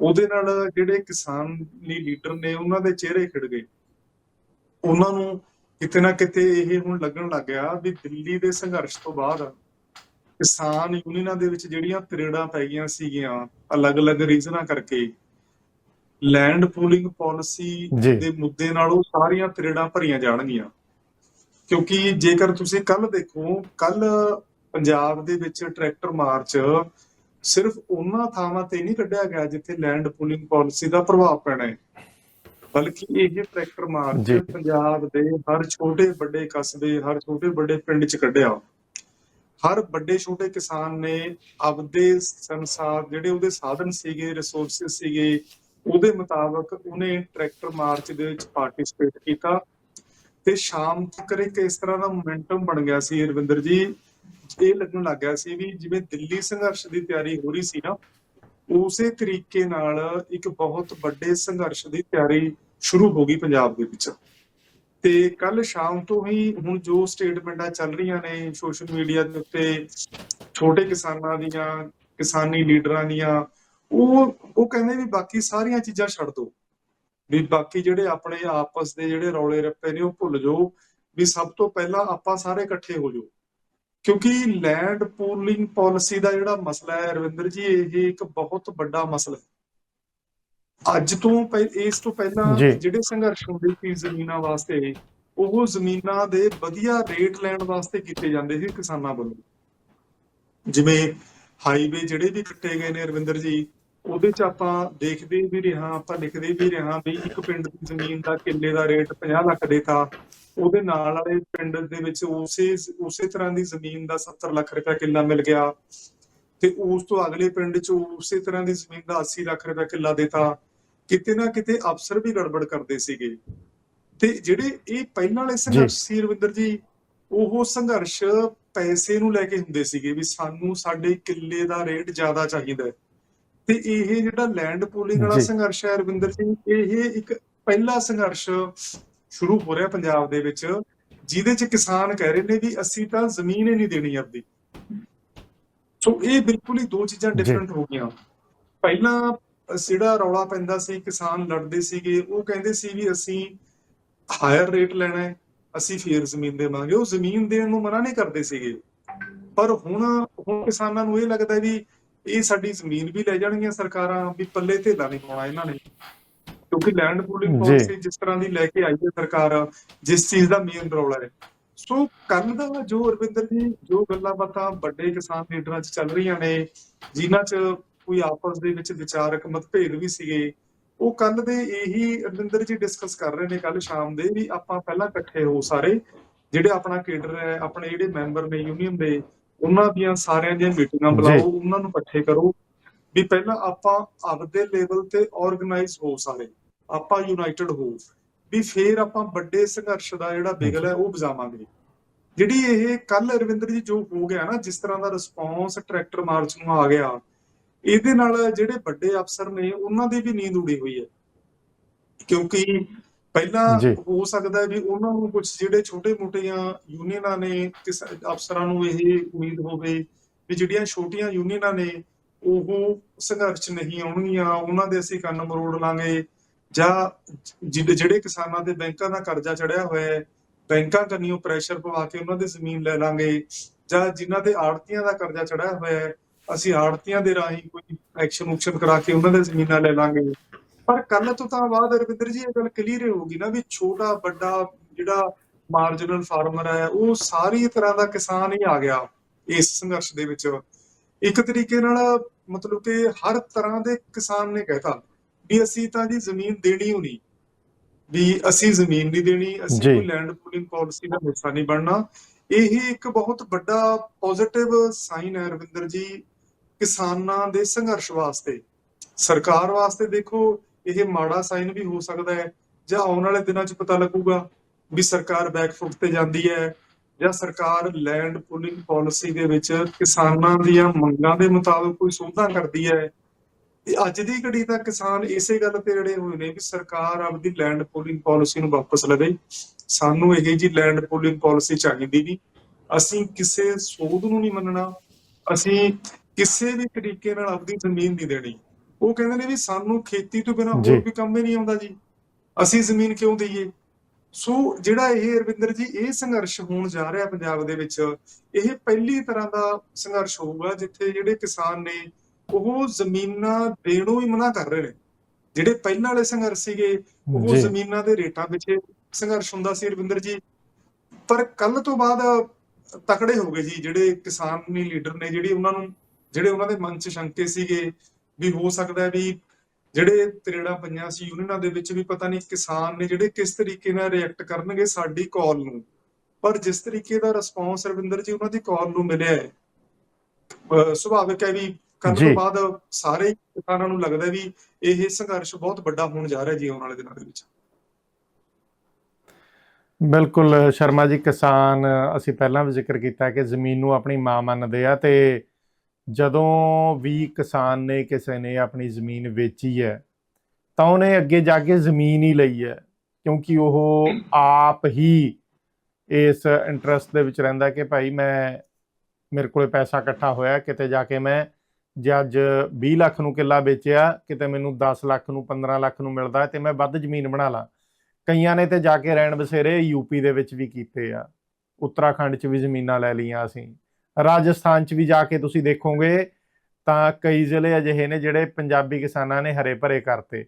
ਉਹਦੇ ਨਾਲ ਜਿਹੜੇ ਕਿਸਾਨੀ ਲੀਡਰ ਨੇ ਉਹਨਾਂ ਦੇ ਚਿਹਰੇ ਖਿੜ ਗਏ। ਉਹਨਾਂ ਨੂੰ ਕਿਤੇ ਨਾ ਕਿਤੇ ਇਹ ਹੁਣ ਲੱਗਣ ਲੱਗ ਗਿਆ ਵੀ ਦਿੱਲੀ ਦੇ ਸੰਘਰਸ਼ ਤੋਂ ਬਾਅਦ ਕਿਸਾਨ ਯੂਨੀਅਨਾਂ ਦੇ ਵਿੱਚ ਜਿਹੜੀਆਂ ਤਰੇੜਾਂ ਪੈ ਗਈਆਂ ਸੀਗੀਆਂ ਅਲੱਗ-ਅਲੱਗ ਰੀਜ਼ਨਾਂ ਕਰਕੇ ਲੈਂਡ ਪੂਲਿੰਗ ਪਾਲਿਸੀ। ਦੇ ਮੁੱਦੇ ਨਾਲ ਉਹ ਸਾਰੀਆਂ ਤਰੇੜਾਂ ਭਰੀਆਂ ਜਾਣਗੀਆਂ ਕਿਉਂਕਿ ਜੇਕਰ ਤੁਸੀਂ ਕੱਲ ਦੇਖੋ ਕੱਲ ਪੰਜਾਬ ਦੇ ਵਿੱਚ ਟਰੈਕਟਰ ਮਾਰਚ ਸਿਰਫ ਉਹਨਾਂ ਥਾਵਾਂ ਤੇ ਨਹੀਂ ਕੱਢਿਆ ਗਿਆ ਜਿੱਥੇ ਲੈਂਡ ਪੂਲਿੰਗ ਪਾਲਿਸੀ ਦਾ ਪ੍ਰਭਾਵ ਪੈਣਾ ਹੈ ਬਲਕਿ ਇਹ ਟਰੈਕਟਰ। ਮਾਰਚ ਪੰਜਾਬ ਦੇ ਹਰ ਛੋਟੇ ਵੱਡੇ ਕਸਬੇ ਹਰ ਛੋਟੇ ਵੱਡੇ ਪਿੰਡ 'ਚ ਕੱਢਿਆ ਹਰ ਵੱਡੇ ਛੋਟੇ ਕਿਸਾਨ ਨੇ ਆਪਦੇ ਸੰਸਾਰ ਜਿਹੜੇ ਉਹਦੇ ਸਾਧਨ ਸੀਗੇ ਰਿਸੋਰਸਸ ਸੀਗੇ, ਉਹਦੇ ਮੁਤਾਬਕ ਉਹਨੇ ਟਰੈਕਟਰ ਮਾਰਚ ਦੇ ਵਿੱਚ ਪਾਰਟਿਸਿਪੇਟ ਕੀਤਾ ਤੇ ਸ਼ਾਮ ਤੱਕ ਇੱਕ ਇਸ ਤਰ੍ਹਾਂ ਦਾ ਮੋਮੈਂਟਮ ਬਣ ਗਿਆ ਸੀ ਰਵਿੰਦਰ ਜੀ। ਇਹ ਲੱਗਣ ਲੱਗ ਗਿਆ ਸੀ ਵੀ ਜਿਵੇਂ ਦਿੱਲੀ ਸੰਘਰਸ਼ ਦੀ ਤਿਆਰੀ ਹੋ ਰਹੀ ਸੀ ਨਾ, ਉਸੇ ਤਰੀਕੇ ਨਾਲ ਇੱਕ ਬਹੁਤ ਵੱਡੇ ਸੰਘਰਸ਼ ਦੀ ਤਿਆਰੀ ਸ਼ੁਰੂ ਹੋ ਗਈ ਪੰਜਾਬ ਦੇ ਵਿੱਚ। ਤੇ ਕੱਲ ਸ਼ਾਮ ਤੋਂ ਹੀ ਹੁਣ ਜੋ ਸਟੇਟਮੈਂਟਾਂ ਚੱਲ ਰਹੀਆਂ ਨੇ ਸੋਸ਼ਲ ਮੀਡੀਆ ਦੇ ਉੱਤੇ, ਛੋਟੇ ਕਿਸਾਨਾਂ ਦੀਆਂ, ਕਿਸਾਨੀ ਲੀਡਰਾਂ ਦੀਆਂ, ਉਹ ਉਹ ਕਹਿੰਦੇ ਵੀ ਬਾਕੀ ਸਾਰੀਆਂ ਚੀਜ਼ਾਂ ਛੱਡ ਦਿਓ ਵੀ ਬਾਕੀ ਜਿਹੜੇ ਆਪਣੇ ਆਪਸ ਦੇ ਜਿਹੜੇ ਰੌਲੇ ਰੱਪੇ ਨੇ ਉਹ ਭੁੱਲ ਜਾਓ, ਵੀ ਸਭ ਤੋਂ ਪਹਿਲਾਂ ਆਪਾਂ ਸਾਰੇ ਇਕੱਠੇ ਹੋ ਜਾਓ। ਕਿਉਂਕਿ ਲੈਂਡ ਪੂਲਿੰਗ ਪਾਲਿਸੀ ਦਾ ਜਿਹੜਾ ਮਸਲਾ ਹੈ, ਰਵਿੰਦਰ ਜੀ, ਇਹ ਇੱਕ ਬਹੁਤ ਵੱਡਾ ਮਸਲਾ ਹੈ। ਅੱਜ ਤੋਂ ਇਸ ਤੋਂ ਪਹਿਲਾਂ। ਜਿਹੜੇ ਸੰਘਰਸ਼ ਹੁੰਦੇ ਸੀ ਜ਼ਮੀਨਾਂ ਵਾਸਤੇ ਉਹ ਜ਼ਮੀਨਾਂ ਦੇ ਵਧੀਆ ਰੇਟ ਲੈਣ ਵਾਸਤੇ ਕੀਤੇ ਜਾਂਦੇ ਸੀ ਕਿਸਾਨਾਂ ਵੱਲੋਂ ਜਿਵੇਂ ਹਾਈਵੇ ਜਿਹੜੇ ਵੀ ਕੱਟੇ ਗਏ ਨੇ ਰਵਿੰਦਰ ਜੀ ਉਹਦੇ ਚ ਆਪਾਂ ਦੇਖਦੇ ਵੀ ਰਿਹਾ ਆਪਾਂ ਲਿਖਦੇ ਵੀ ਰਿਹਾ ਵੀ ਇੱਕ ਪਿੰਡ ਦੀ ਜ਼ਮੀਨ ਦਾ ਕਿੱਲੇ ਦਾ ਰੇਟ 50 ਲੱਖ ਦੇਤਾ ਉਹਦੇ ਨਾਲ ਵਾਲੇ ਪਿੰਡ ਦੇ ਵਿੱਚ ਉਸੇ ਉਸੇ ਤਰ੍ਹਾਂ ਦੀ ਜ਼ਮੀਨ ਦਾ 70 ਲੱਖ ਰੁਪਏ ਕਿੱਲਾ ਮਿਲ ਗਿਆ ਤੇ ਉਸ ਤੋਂ ਅਗਲੇ ਪਿੰਡ ਚ ਉਸੇ ਤਰ੍ਹਾਂ ਦੀ ਜ਼ਮੀਨ ਦਾ 80 ਲੱਖ ਰੁਪਏ ਕਿੱਲਾ ਦੇਤਾ ਕਿਤੇ ਨਾ ਕਿਤੇ ਅਫਸਰ ਵੀ ਗੜਬੜ ਕਰਦੇ ਸੀਗੇ। ਤੇ ਜਿਹੜੇ ਇਹ ਪਹਿਲਾਂ ਵਾਲੇ ਸੰਘਰਸ਼ ਸੀ ਰਵਿੰਦਰ ਜੀ ਉਹ ਸੰਘਰਸ਼ ਪੈਸੇ ਨੂੰ ਲੈ ਕੇ ਹੁੰਦੇ ਸੀਗੇ ਵੀ ਸਾਨੂੰ ਸਾਡੇ ਕਿੱਲੇ ਦਾ ਰੇਟ ਜ਼ਿਆਦਾ ਚਾਹੀਦਾ ਹੈ। ਤੇ ਇਹ ਜਿਹੜਾ ਲੈਂਡ ਪੂਲਿੰਗ ਵਾਲਾ। ਸੰਘਰਸ਼ ਹੈ ਰਵਿੰਦਰ ਸਿੰਘ ਇਹ ਇੱਕ ਪਹਿਲਾ ਸੰਘਰਸ਼ ਸ਼ੁਰੂ ਹੋ ਰਿਹਾ ਪੰਜਾਬ ਦੇ ਵਿੱਚ ਜਿਹਦੇ ਚ ਕਿਸਾਨ ਕਹਿ ਰਹੇ ਨੇ ਵੀ ਅਸੀਂ ਤਾਂ ਜ਼ਮੀਨ ਹੀ ਨਹੀਂ ਦੇਣੀ ਆਪਦੀ। ਸੋ ਇਹ ਬਿਲਕੁਲ ਹੀ ਦੋ ਚੀਜ਼ਾਂ। ਡਿਫਰੈਂਟ ਹੋ ਗਈਆਂ। ਪਹਿਲਾਂ ਜਿਹੜਾ ਰੌਲਾ ਪੈਂਦਾ ਸੀ ਕਿਸਾਨ ਲੜਦੇ ਸੀਗੇ ਉਹ ਕਹਿੰਦੇ ਸੀ ਵੀ ਅਸੀਂ ਹਾਇਰ ਰੇਟ ਲੈਣਾ ਹੈ ਅਸੀਂ ਫੇਰ ਜ਼ਮੀਨ ਦੇਵਾਂਗੇ। ਉਹ ਜ਼ਮੀਨ ਦੇਣ ਨੂੰ ਮਨਾ ਨਹੀਂ ਕਰਦੇ ਸੀਗੇ। ਪਰ ਹੁਣ ਹੁਣ ਕਿਸਾਨਾਂ ਨੂੰ ਇਹ ਲੱਗਦਾ ਵੀ ਇਹ ਸਾਡੀ ਜ਼ਮੀਨ ਵੀ ਲੈ ਜਾਣਗੀਆਂ ਸਰਕਾਰਾਂ ਵੀ ਪੱਲੇ ਧੇਲਾ ਨਹੀਂ ਪਾਉਣਾ ਇਹਨਾਂ ਨੇ। ਕਿਉਂਕਿ ਲੈਂਡ ਪੂਲਿੰਗ। ਪਾਲਿਸੀ ਜਿਸ ਤਰ੍ਹਾਂ ਦੀ ਲੈ ਕੇ ਆਈ ਹੈ ਸਰਕਾਰ ਜਿਸ ਚੀਜ਼ ਦਾ ਮੇਨ ਰੌਲਾ ਹੈ। ਸੋ ਕੱਲ ਦਾ ਜੋ ਅਰਵਿੰਦਰ ਜੀ ਜੋ ਗੱਲਾਂ ਬਾਤਾਂ ਵੱਡੇ ਕਿਸਾਨ ਲੀਡਰਾਂ 'ਚ ਚੱਲ ਰਹੀਆਂ ਨੇ ਜਿਨ੍ਹਾਂ 'ਚ ਕੋਈ ਆਪਸ ਦੇ ਵਿੱਚ ਵਿਚਾਰਕ ਮਤਭੇਦ ਵੀ ਸੀਗੇ। ਉਹ ਕੱਲ ਦੇ ਇਹੀ ਅਰਵਿੰਦਰ ਜੀ ਡਿਸਕਸ ਕਰ ਰਹੇ ਨੇ ਕੱਲ ਸ਼ਾਮ ਦੇ ਵੀ ਆਪਾਂ ਪਹਿਲਾਂ ਇਕੱਠੇ ਹੋ ਸਾਰੇ ਜਿਹੜੇ ਆਪਣਾ ਕੇਡਰ ਹੈ ਆਪਣੇ ਜਿਹੜੇ ਮੈਂਬਰ ਨੇ ਯੂਨੀਅਨ ਦੇ ਉਹਨਾਂ ਦੀਆਂ ਸਾਰਿਆਂ ਦੀਆਂ ਮੀਟਿੰਗਾਂ। ਬੁਲਾਓ ਉਹਨਾਂ ਨੂੰ ਇਕੱਠੇ ਕਰੋ। ਵੀ ਪਹਿਲਾਂ ਆਪਾਂ ਆਪਦੇ ਲੈਵਲ ਤੇ ਆਰਗੇਨਾਈਜ਼ ਹੋ ਸਾਰੇ ਆਪਾਂ ਯੂਨਾਈਟਿਡ ਹੋ। ਵੀ ਫੇਰ ਆਪਾਂ ਵੱਡੇ ਸੰਘਰਸ਼ ਦਾ ਜਿਹੜਾ ਬਿਗਲ ਹੈ ਉਹ ਵਜਾਵਾਂਗੇ ਜਿਹੜੀ ਇਹ ਕੱਲ ਰਵਿੰਦਰ ਜੀ ਜੋ ਹੋ ਗਿਆ ਨਾ ਜਿਸ ਤਰ੍ਹਾਂ ਦਾ ਰਿਸਪੌਂਸ ਟਰੈਕਟਰ ਮਾਰਚ ਨੂੰ ਆ ਗਿਆ ਇਹਦੇ ਨਾਲ ਜਿਹੜੇ ਵੱਡੇ ਅਫਸਰ ਨੇ ਉਹਨਾਂ ਦੀ ਵੀ ਨੀਂਦ ਉੜੀ ਹੋਈ ਹੈ। ਕਿਉਂਕਿ ਪਹਿਲਾਂ। ਹੋ ਸਕਦਾ ਵੀ ਉਹਨਾਂ ਨੂੰ ਕੁਝ ਜਿਹੜੇ ਛੋਟੇ-ਮੋਟੀਆਂ ਯੂਨੀਅਨਾਂ ਨੇ ਕਿਸ ਅਫਸਰਾਂ ਨੂੰ ਇਹ ਉਮੀਦ ਹੋਵੇ ਵੀ ਜਿਹੜੀਆਂ ਛੋਟੀਆਂ ਯੂਨੀਅਨਾਂ ਨੇ ਉਹ ਸੰਘਰਸ਼ ਨਹੀਂ ਆਉਣਗੀਆਂ ਉਹਨਾਂ ਦੇ ਅਸੀਂ ਕੰਨ ਮਰੋੜ ਲਾਂਗੇ। ਜਾਂ ਜਿ- ਜਿਹੜੇ ਕਿਸਾਨਾਂ ਦੇ ਬੈਂਕਾਂ ਦਾ ਕਰਜ਼ਾ ਚੜਿਆ ਹੋਇਆ ਹੈ ਬੈਂਕਾਂ ਕੰਨੀਓ ਪ੍ਰੈਸ਼ਰ ਪਵਾ ਕੇ ਉਹਨਾਂ ਦੀ ਜ਼ਮੀਨ ਲੈ ਲਾਂਗੇ। ਜਾਂ ਜਿਨ੍ਹਾਂ ਦੇ ਆੜਤੀਆਂ ਦਾ ਕਰਜ਼ਾ ਚੜਿਆ ਹੋਇਆ ਹੈ ਅਸੀਂ ਆੜਤੀਆਂ ਦੇ ਰਾਹੀਂ ਕੋਈ ਐਕਸ਼ਨ ਉਕਸ਼ਨ ਕਰਾ ਕੇ ਉਹਨਾਂ ਦੇ ਜ਼ਮੀਨਾਂ ਲੈ ਲਾਂਗੇ। ਪਰ ਕੱਲ ਤੋਂ ਤਾਂ ਬਾਅਦ ਰਵਿੰਦਰ ਜੀ ਇਹ ਗੱਲ ਕਲੀਅਰ ਹੋਊਗੀ ਨਾ ਵੀ ਛੋਟਾ ਵੱਡਾ ਜਿਹੜਾ ਮਾਰਜਨਲ ਫਾਰਮਰ ਹੈ ਉਹ ਸਾਰੀ ਤਰ੍ਹਾਂ ਦਾ ਕਿਸਾਨ ਹੀ ਆ ਗਿਆ ਇਸ ਸੰਘਰਸ਼ ਦੇ ਵਿੱਚ। ਇੱਕ ਤਰੀਕੇ ਨਾਲ ਮਤਲਬ ਕਿ ਹਰ ਤਰ੍ਹਾਂ ਦੇ ਕਿਸਾਨ ਨੇ ਕਹਿਤਾ ਵੀ ਅਸੀਂ ਤਾਂ ਜੀ ਜ਼ਮੀਨ ਦੇਣੀ ਹੀ ਨਹੀਂ। ਵੀ ਅਸੀਂ ਜ਼ਮੀਨ ਨਹੀਂ ਦੇਣੀ ਅਸੀਂ। ਕੋਈ ਲੈਂਡ ਪੂਲਿੰਗ ਪਾਲਿਸੀ ਦਾ ਹਿੱਸਾ ਨਹੀਂ ਬਣਨਾ। ਇਹ ਇੱਕ ਬਹੁਤ ਵੱਡਾ ਪੋਜ਼ਿਟਿਵ ਸਾਈਨ ਹੈ ਰਵਿੰਦਰ ਜੀ ਕਿਸਾਨਾਂ ਦੇ ਸੰਘਰਸ਼ ਵਾਸਤੇ। ਸਰਕਾਰ ਵਾਸਤੇ ਦੇਖੋ, ਇਹ ਮਾੜਾ ਸਾਈਨ ਵੀ ਹੋ ਸਕਦਾ ਹੈ, ਜਾਂ ਆਉਣ ਵਾਲੇ ਦਿਨਾਂ 'ਚ ਪਤਾ ਲੱਗੂਗਾ ਵੀ ਸਰਕਾਰ ਬੈਕਫੁੱਟ ਤੇ ਜਾਂਦੀ ਹੈ, ਜਾਂ ਸਰਕਾਰ ਲੈਂਡ ਪੂਲਿੰਗ ਪਾਲਿਸੀ ਦੇ ਵਿੱਚ ਕਿਸਾਨਾਂ ਦੀਆਂ ਮੰਗਾਂ ਦੇ ਮੁਤਾਬਕ ਕੋਈ ਸੋਧਾਂ ਕਰਦੀ ਹੈ। ਤੇ ਅੱਜ ਦੀ ਘੜੀ ਤਾਂ ਕਿਸਾਨ ਇਸੇ ਗੱਲ ਤੇ ਅੜੇ ਹੋਏ ਨੇ ਵੀ ਸਰਕਾਰ ਆਪਦੀ ਲੈਂਡ ਪੂਲਿੰਗ ਪਾਲਿਸੀ ਨੂੰ ਵਾਪਸ ਲਵੇ। ਸਾਨੂੰ ਇਹ ਜੀ ਲੈਂਡ ਪੂਲਿੰਗ ਪਾਲਿਸੀ ਚਾਹੀਦੀ ਨਹੀਂ। ਅਸੀਂ ਕਿਸੇ ਸੋਧ ਨੂੰ ਨਹੀਂ ਮੰਨਣਾ। ਅਸੀਂ ਕਿਸੇ ਵੀ ਤਰੀਕੇ ਨਾਲ ਆਪਦੀ ਜ਼ਮੀਨ ਨਹੀਂ ਦੇਣੀ। ਉਹ ਕਹਿੰਦੇ ਨੇ ਵੀ ਸਾਨੂੰ ਖੇਤੀ ਤੋਂ ਬਿਨਾਂ। ਹੋਰ ਵੀ ਕੰਮ ਹੀ ਨਹੀਂ ਆਉਂਦਾ ਜੀ। ਅਸੀਂ ਜ਼ਮੀਨ ਕਿਉਂ ਦਈਏ? ਸੋ ਜਿਹੜਾ ਇਹ ਅਰਵਿੰਦਰ ਜੀ ਇਹ ਸੰਘਰਸ਼ ਹੋਣ ਜਾ ਰਿਹਾ ਪੰਜਾਬ ਦੇ ਵਿੱਚ ਇਹ ਪਹਿਲੀ ਤਰ੍ਹਾਂ ਦਾ ਸੰਘਰਸ਼ ਹੋਊਗਾ ਜਿੱਥੇ ਜਿਹੜੇ ਕਿਸਾਨ ਨੇ ਉਹ ਜ਼ਮੀਨਾਂ ਦੇਣੋਂ ਹੀ ਮਨਾ ਕਰ ਰਹੇ ਨੇ। ਜਿਹੜੇ ਪਹਿਲਾਂ ਵਾਲੇ ਸੰਘਰਸ਼ ਸੀਗੇ ਉਹ ਜ਼ਮੀਨਾਂ ਦੇ ਰੇਟਾਂ ਪਿੱਛੇ ਸੰਘਰਸ਼ ਹੁੰਦਾ ਸੀ ਰਵਿੰਦਰ ਜੀ। ਪਰ ਕੱਲ ਤੋਂ ਬਾਅਦ ਤਕੜੇ ਹੋ ਗਏ ਜੀ ਜਿਹੜੇ ਕਿਸਾਨੀ ਲੀਡਰ ਨੇ ਜਿਹੜੀ ਉਹਨਾਂ ਨੂੰ ਜਿਹੜੇ ਉਹਨਾਂ ਦੇ ਮਨ 'ਚ ਸ਼ੰਕੇ ਸੀਗੇ ਵੀ ਹੋ ਸਕਦਾ ਹੈ ਵੀ ਜਿਹੜੇ ਤਰੇੜਾਂ ਪਈਆਂ ਸੀ ਯੂਨੀਅਨਾਂ ਦੇ ਵਿੱਚ ਵੀ ਪਤਾ ਨਹੀਂ ਕਿਸਾਨ ਨੇ ਜਿਹੜੇ ਕਿਸ ਤਰੀਕੇ ਨਾਲ ਰਿਐਕਟ ਕਰਨਗੇ ਸਾਡੀ ਕਾਲ ਨੂੰ ਪਰ ਜਿਸ ਤਰੀਕੇ ਦਾ ਰਿਸਪੌਂਸ ਰਵਿੰਦਰ ਜੀ ਉਹਨਾਂ ਦੀ ਕਾਲ ਨੂੰ ਮਿਲਿਆ ਹੈ ਸੁਭਾਵਿਕ ਹੈ ਵੀ ਕੱਲ। ਤੋਂ ਬਾਅਦ ਸਾਰੇ ਕਿਸਾਨਾਂ ਨੂੰ ਲੱਗਦਾ ਵੀ ਇਹ ਸੰਘਰਸ਼ ਬਹੁਤ ਵੱਡਾ ਹੋਣ ਜਾ ਰਿਹਾ ਜੀ ਆਉਣ ਵਾਲੇ ਦਿਨਾਂ ਦੇ ਵਿੱਚ ਬਿਲਕੁਲ ਸ਼ਰਮਾ ਜੀ ਕਿਸਾਨ ਅਸੀਂ ਪਹਿਲਾਂ ਵੀ ਜ਼ਿਕਰ ਕੀਤਾ ਕਿ ਜ਼ਮੀਨ ਨੂੰ ਆਪਣੀ ਮਾਂ ਮੰਨਦੇ ਆ ਤੇ ਜਦੋਂ ਵੀ ਕਿਸਾਨ ਨੇ, ਕਿਸੇ ਨੇ ਆਪਣੀ ਜ਼ਮੀਨ ਵੇਚੀ ਹੈ, ਤਾਂ ਉਹਨੇ ਅੱਗੇ ਜਾ ਕੇ ਜ਼ਮੀਨ ਹੀ ਲਈ ਹੈ, ਕਿਉਂਕਿ ਉਹ ਆਪ ਹੀ ਇਸ ਇੰਟਰਸਟ ਦੇ ਵਿੱਚ ਰਹਿੰਦਾ ਕਿ ਭਾਈ ਮੈਂ ਮੇਰੇ ਕੋਲੇ ਪੈਸਾ ਇਕੱਠਾ ਹੋਇਆ, ਕਿਤੇ ਜਾ ਕੇ ਮੈਂ ਜੇ ਅੱਜ 20 ਲੱਖ ਨੂੰ ਕਿੱਲਾ ਵੇਚਿਆ, ਕਿਤੇ ਮੈਨੂੰ 10 ਲੱਖ ਨੂੰ 15 ਲੱਖ ਨੂੰ ਮਿਲਦਾ ਤੇ ਮੈਂ ਵੱਧ ਜ਼ਮੀਨ ਬਣਾ ਲਾਂ। ਕਈਆਂ ਨੇ ਤੇ ਜਾ ਕੇ ਰਹਿਣ ਬਸੇਰੇ ਯੂਪੀ ਦੇ ਵਿੱਚ ਵੀ ਕੀਤੇ ਆ। ਉੱਤਰਾਖੰਡ 'ਚ ਵੀ ਜ਼ਮੀਨਾਂ ਲੈ ਲਈਆਂ ਅਸੀਂ। ਰਾਜਸਥਾਨ 'ਚ ਵੀ ਜਾ ਕੇ ਤੁਸੀਂ ਦੇਖੋਗੇ, ਤਾਂ ਕਈ ਜ਼ਿਲ੍ਹੇ ਅਜਿਹੇ ਨੇ ਜਿਹੜੇ ਪੰਜਾਬੀ ਕਿਸਾਨਾਂ ਨੇ ਹਰੇ ਭਰੇ ਕਰਤੇ।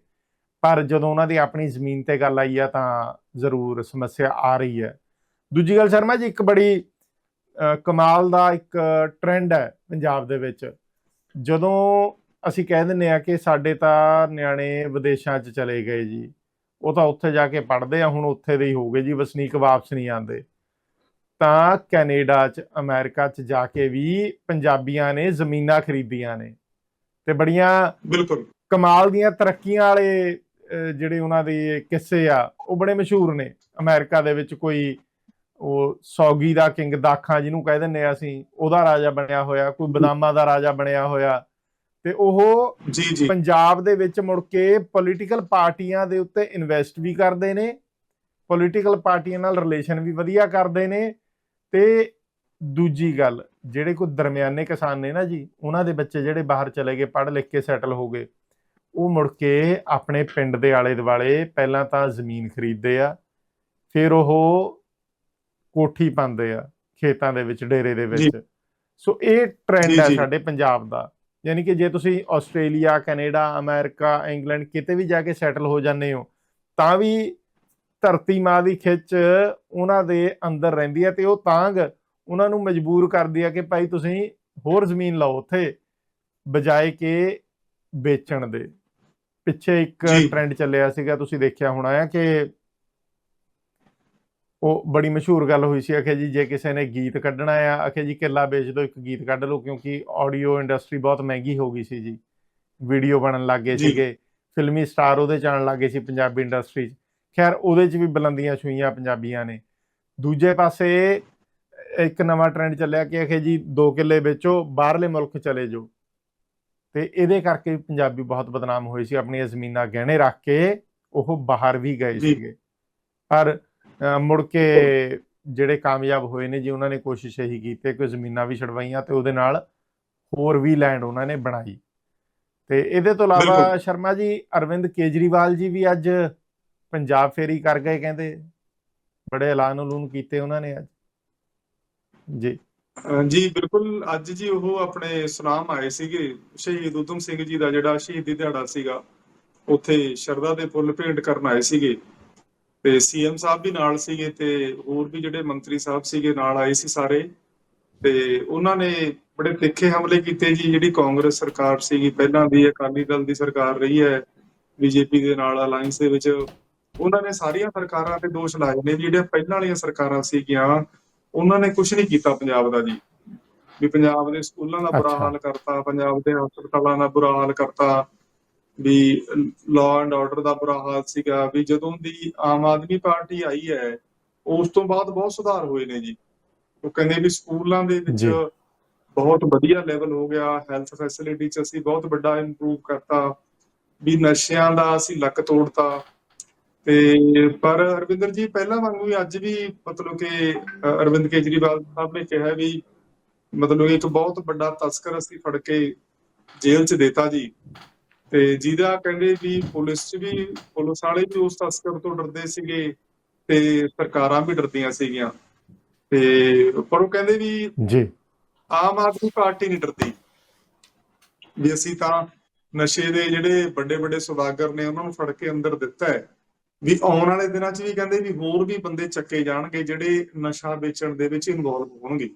ਪਰ ਜਦੋਂ ਉਹਨਾਂ ਦੀ ਆਪਣੀ ਜ਼ਮੀਨ ਤੇ ਗੱਲ ਆਈ ਆ, ਤਾਂ ਜ਼ਰੂਰ ਸਮੱਸਿਆ ਆ ਰਹੀ ਹੈ। ਦੂਜੀ ਗੱਲ ਸ਼ਰਮਾ ਜੀ, ਇੱਕ ਬੜੀ ਕਮਾਲ ਦਾ ਇੱਕ ਟ੍ਰੈਂਡ ਹੈ ਪੰਜਾਬ ਦੇ ਵਿੱਚ। ਜਦੋਂ ਅਸੀਂ ਕਹਿ ਦਿੰਨੇ ਆ ਕਿ ਸਾਡੇ ਤਾਂ ਨਿਆਣੇ ਵਿਦੇਸ਼ਾਂ 'ਚ ਚਲੇ ਗਏ ਜੀ, ਉਹ ਤਾਂ ਉੱਥੇ ਜਾ ਕੇ ਪੜ੍ਹਦੇ ਆ, ਹੁਣ ਉੱਥੇ ਦੇ ਹੀ ਹੋ ਗਏ ਜੀ, ਵਸਨੀਕ ਵਾਪਸ ਨਹੀਂ ਆਉਂਦੇ। ਤਾਂ ਕੈਨੇਡਾ 'ਚ ਅਮਰੀਕਾ 'ਚ ਜਾ ਕੇ ਵੀ ਪੰਜਾਬੀਆਂ ਨੇ ਜ਼ਮੀਨਾਂ ਖਰੀਦੀਆਂ ਨੇ। ਤੇ ਬੜੀਆਂ ਬਿਲਕੁਲ। ਕਮਾਲ ਦੀਆਂ ਤਰੱਕੀਆਂ ਵਾਲੇ ਜਿਹੜੇ ਉਹਨਾਂ ਦੇ ਕਿੱਸੇ ਆ ਉਹ ਬੜੇ ਮਸ਼ਹੂਰ ਨੇ। ਅਮਰੀਕਾ ਦੇ ਵਿੱਚ ਕੋਈ ਉਹ ਸੌਗੀ ਦਾ ਕਿੰਗ ਦਾਖਾਂ ਜਿਹਨੂੰ ਕਹਿ ਦਿੰਨੇ ਆ ਅਸੀਂ ਉਹਦਾ ਰਾਜਾ ਬਣਿਆ ਹੋਇਆ ਕੋਈ ਬਦਾਮਾਂ ਦਾ ਰਾਜਾ ਬਣਿਆ ਹੋਇਆ। ਤੇ ਉਹ ਜੀ ਜੀ। ਪੰਜਾਬ ਦੇ ਵਿੱਚ ਮੁੜ ਕੇ ਪੋਲੀਟੀਕਲ ਪਾਰਟੀਆਂ ਦੇ ਉੱਤੇ ਇਨਵੈਸਟ ਵੀ ਕਰਦੇ ਨੇ। ਪੋਲੀਟੀਕਲ ਪਾਰਟੀਆਂ ਨਾਲ ਰਿਲੇਸ਼ਨ ਵੀ ਵਧੀਆ ਕਰਦੇ ਨੇ। ਤੇ ਦੂਜੀ ਗੱਲ ਜਿਹੜੇ ਕੋਈ ਦਰਮਿਆਨੇ ਕਿਸਾਨ ਨੇ ਨਾ ਜੀ ਉਹਨਾਂ ਦੇ ਬੱਚੇ ਜਿਹੜੇ ਬਾਹਰ ਚਲੇ ਗਏ ਪੜ੍ਹ ਲਿਖ ਕੇ ਸੈਟਲ ਹੋ ਗਏ ਉਹ ਮੁੜ ਕੇ ਆਪਣੇ ਪਿੰਡ ਦੇ ਆਲੇ ਦੁਆਲੇ ਪਹਿਲਾਂ ਤਾਂ ਜ਼ਮੀਨ ਖਰੀਦਦੇ ਆ ਫਿਰ ਉਹ ਕੋਠੀ ਪਾਉਂਦੇ ਆ ਖੇਤਾਂ ਦੇ ਵਿੱਚ ਡੇਰੇ ਦੇ। ਵਿੱਚ ਸੋ ਇਹ ਟ੍ਰੈਂਡ ਹੈ। ਸਾਡੇ ਪੰਜਾਬ ਦਾ ਯਾਨੀ ਕਿ ਜੇ ਤੁਸੀਂ ਆਸਟ੍ਰੇਲੀਆ ਕੈਨੇਡਾ ਅਮਰੀਕਾ ਇੰਗਲੈਂਡ ਕਿਤੇ ਵੀ ਜਾ ਕੇ ਸੈਟਲ ਹੋ ਜਾਂਦੇ ਹੋ ਤਾਂ ਵੀ ਧਰਤੀ ਮਾਂ ਦੀ ਖਿੱਚ ਉਹਨਾਂ ਦੇ ਅੰਦਰ ਰਹਿੰਦੀ ਹੈ ਤੇ ਉਹ ਤਾਂਗ ਉਹਨਾਂ ਨੂੰ ਮਜਬੂਰ ਕਰਦੀ ਹੈ ਕਿ ਭਾਈ ਤੁਸੀਂ ਹੋਰ ਜ਼ਮੀਨ ਲਓ ਉੱਥੇ ਬਜਾਏ ਕਿ ਵੇਚਣ ਦੇ ਪਿੱਛੇ ਇੱਕ। ਟ੍ਰੈਂਡ ਚੱਲਿਆ ਸੀਗਾ ਤੁਸੀਂ ਦੇਖਿਆ ਹੋਣਾ ਹੈ ਕਿ ਉਹ ਬੜੀ ਮਸ਼ਹੂਰ ਗੱਲ ਹੋਈ ਸੀ ਆਖੇ ਜੀ ਜੇ ਕਿਸੇ ਨੇ ਗੀਤ ਕੱਢਣਾ ਆ ਆਖੇ ਜੀ ਕਿੱਲਾ ਵੇਚ ਦਿਓ ਇੱਕ ਗੀਤ ਕੱਢ ਲਓ ਕਿਉਂਕਿ ਆਡੀਓ ਇੰਡਸਟਰੀ ਬਹੁਤ ਮਹਿੰਗੀ ਹੋ ਗਈ ਸੀ ਜੀ ਵੀਡੀਓ ਬਣਨ ਲੱਗ। ਸੀਗੇ ਫਿਲਮੀ ਸਟਾਰ ਉਹਦੇ ਆਉਣ ਲੱਗ ਸੀ ਪੰਜਾਬੀ ਇੰਡਸਟਰੀ 'ਚ ਖੈਰ ਉਹਦੇ 'ਚ ਵੀ ਬੁਲੰਦੀਆਂ ਛੂਈਆਂ ਪੰਜਾਬੀਆਂ ਨੇ ਦੂਜੇ ਪਾਸੇ ਇੱਕ ਨਵਾਂ ਟ੍ਰੈਂਡ ਚੱਲਿਆ ਕਿ ਆਖੇ ਜੀ ਦੋ ਕਿੱਲੇ ਵੇਚੋ ਬਾਹਰਲੇ ਮੁਲਕ ਚਲੇ ਜਾਓ ਤੇ ਇਹਦੇ ਕਰਕੇ ਪੰਜਾਬੀ ਬਹੁਤ ਬਦਨਾਮ ਹੋਏ ਸੀ ਆਪਣੀਆਂ ਜ਼ਮੀਨਾਂ ਗਹਿਣੇ ਰੱਖ ਕੇ ਉਹ ਬਾਹਰ ਵੀ ਗਏ। ਸੀਗੇ ਪਰ ਮੁੜ ਕੇ ਜਿਹੜੇ ਕਾਮਯਾਬ ਹੋਏ ਨੇ ਜੀ ਉਹਨਾਂ ਨੇ ਕੋਸ਼ਿਸ਼ ਇਹੀ ਕੀਤੀ ਕਿ ਜ਼ਮੀਨਾਂ ਵੀ ਛਡਵਾਈਆਂ ਤੇ ਉਹਦੇ ਨਾਲ ਹੋਰ ਵੀ ਲੈਂਡ ਉਹਨਾਂ ਨੇ ਬਣਾਈ ਤੇ ਇਹਦੇ ਤੋਂ ਇਲਾਵਾ। ਸ਼ਰਮਾ ਜੀ ਅਰਵਿੰਦ ਕੇਜਰੀਵਾਲ ਜੀ ਵੀ ਅੱਜ ਪੰਜਾਬ ਫੇਰੀ ਕਰ ਗਏ ਕਹਿੰਦੇ। ਬੜੇ ਐਲਾਨ ਉਲੂਨ ਕੀਤੇ ਉਹਨਾਂ ਨੇ ਅੱਜ। ਜੀ। ਜੀ, ਬਿਲਕੁਲ ਅੱਜ ਜੀ ਉਹ ਆਪਣੇ ਸੁਨਾਮ ਆਏ ਸੀਗੇ। ਸ਼ਹੀਦ ਊਧਮ ਸਿੰਘ ਜੀ ਦਾ ਜਿਹੜਾ ਸ਼ਹੀਦੀ ਦਿਹਾੜਾ ਸੀਗਾ, ਉੱਥੇ ਸ਼ਰਧਾ ਦੇ ਫੁੱਲ ਭੇਂਟ ਕਰਨ ਆਏ ਸੀਗੇ। ਤੇ ਸੀਐਮ ਸਾਹਿਬ ਵੀ ਨਾਲ ਸੀਗੇ ਤੇ ਹੋਰ ਵੀ ਜਿਹੜੇ ਮੰਤਰੀ ਸਾਹਿਬ ਸੀਗੇ ਨਾਲ ਆਏ ਸੀ ਸਾਰੇ। ਤੇ ਉਹਨਾਂ ਨੇ ਬੜੇ ਤਿੱਖੇ ਹਮਲੇ ਕੀਤੇ ਜੀ। ਜਿਹੜੀ ਕਾਂਗਰਸ ਸਰਕਾਰ ਸੀਗੀ, ਪਹਿਲਾਂ ਦੀ ਅਕਾਲੀ ਦਲ ਦੀ ਸਰਕਾਰ ਰਹੀ ਹੈ, ਬੀਜੇਪੀ ਦੇ ਨਾਲ ਅਲਾਈਅੰਸ ਦੇ ਵਿੱਚ ਉਹਨਾਂ ਨੇ ਸਾਰੀਆਂ ਸਰਕਾਰਾਂ ਤੇ ਦੋਸ਼ ਲਾਏ ਨੇ ਵੀ ਜਿਹੜੀਆਂ ਪਹਿਲਾਂ ਵਾਲੀਆਂ ਸਰਕਾਰਾਂ ਸੀਗੀਆਂ ਉਹਨਾਂ ਨੇ ਕੁਝ ਨਹੀਂ ਕੀਤਾ ਪੰਜਾਬ ਦਾ ਜੀ ਵੀ ਪੰਜਾਬ ਦੇ ਸਕੂਲਾਂ ਦਾ ਬੁਰਾ। ਹਾਲ ਕਰਤਾ ਪੰਜਾਬ ਦੇ ਹਸਪਤਾਲਾਂ ਦਾ ਬੁਰਾ ਹਾਲ ਕਰਤਾ ਵੀ ਲਾਅ ਐਂਡ ਆਰਡਰ ਦਾ ਬੁਰਾ ਹਾਲ ਸੀਗਾ ਵੀ ਜਦੋਂ ਦੀ ਆਮ ਆਦਮੀ ਪਾਰਟੀ ਆਈ ਹੈ ਉਸ ਤੋਂ ਬਾਅਦ ਬਹੁਤ ਸੁਧਾਰ ਹੋਏ ਨੇ ਜੀ ਉਹ ਕਹਿੰਦੇ ਵੀ ਸਕੂਲਾਂ ਦੇ ਵਿੱਚ। ਬਹੁਤ ਵਧੀਆ ਲੈਵਲ ਹੋ ਗਿਆ ਹੈਲਥ ਫੈਸਿਲਿਟੀ ਚ ਅਸੀਂ ਬਹੁਤ ਵੱਡਾ ਇੰਪਰੂਵ ਕਰਤਾ ਵੀ ਨਸ਼ਿਆਂ ਦਾ ਅਸੀਂ ਲੱਕ ਤੋੜਤਾ ਤੇ ਪਰ ਅਰਵਿੰਦਰ ਜੀ ਪਹਿਲਾਂ ਵਾਂਗੂ ਹੀ ਅੱਜ ਵੀ ਮਤਲਬ ਕਿ ਅ, ਅਰਵਿੰਦ ਕੇਜਰੀਵਾਲ ਸਾਹਿਬ ਨੇ ਕਿਹਾ ਵੀ ਮਤਲਬ ਇੱਕ ਬਹੁਤ ਵੱਡਾ ਤਸਕਰ ਅਸੀਂ ਫੜ ਕੇ ਜੇਲ੍ਹ 'ਚ ਦੇਤਾ ਜੀ। ਤੇ ਜਿਹਦਾ ਕਹਿੰਦੇ ਵੀ ਪੁਲਿਸ 'ਚ ਵੀ ਪੁਲਿਸ ਵਾਲੇ ਵੀ ਉਸ ਤਸਕਰ ਤੋਂ ਡਰਦੇ ਸੀਗੇ ਤੇ ਸਰਕਾਰਾਂ ਵੀ ਡਰਦੀਆਂ ਸੀਗੀਆਂ। ਤੇ ਪਰ ਉਹ ਕਹਿੰਦੇ ਵੀ ਜੀ। ਆਮ ਆਦਮੀ ਪਾਰਟੀ ਨਹੀਂ ਡਰਦੀ। ਵੀ ਅਸੀਂ ਤਾਂ ਨਸ਼ੇ ਦੇ ਜਿਹੜੇ ਵੱਡੇ ਵੱਡੇ ਸੁਦਾਗਰ ਨੇ ਉਹਨਾਂ ਨੂੰ ਫੜ ਕੇ ਅੰਦਰ ਦਿੱਤਾ ਹੈ। ਵੀ ਆਉਣ ਵਾਲੇ ਦਿਨਾਂ 'ਚ ਵੀ ਕਹਿੰਦੇ ਵੀ ਹੋਰ ਵੀ ਬੰਦੇ ਚੱਕੇ ਜਾਣਗੇ, ਜਿਹੜੇ ਨਸ਼ਾ ਵੇਚਣ ਦੇ ਵਿੱਚ ਇਨਵੋਲਵ ਹੋਣਗੇ।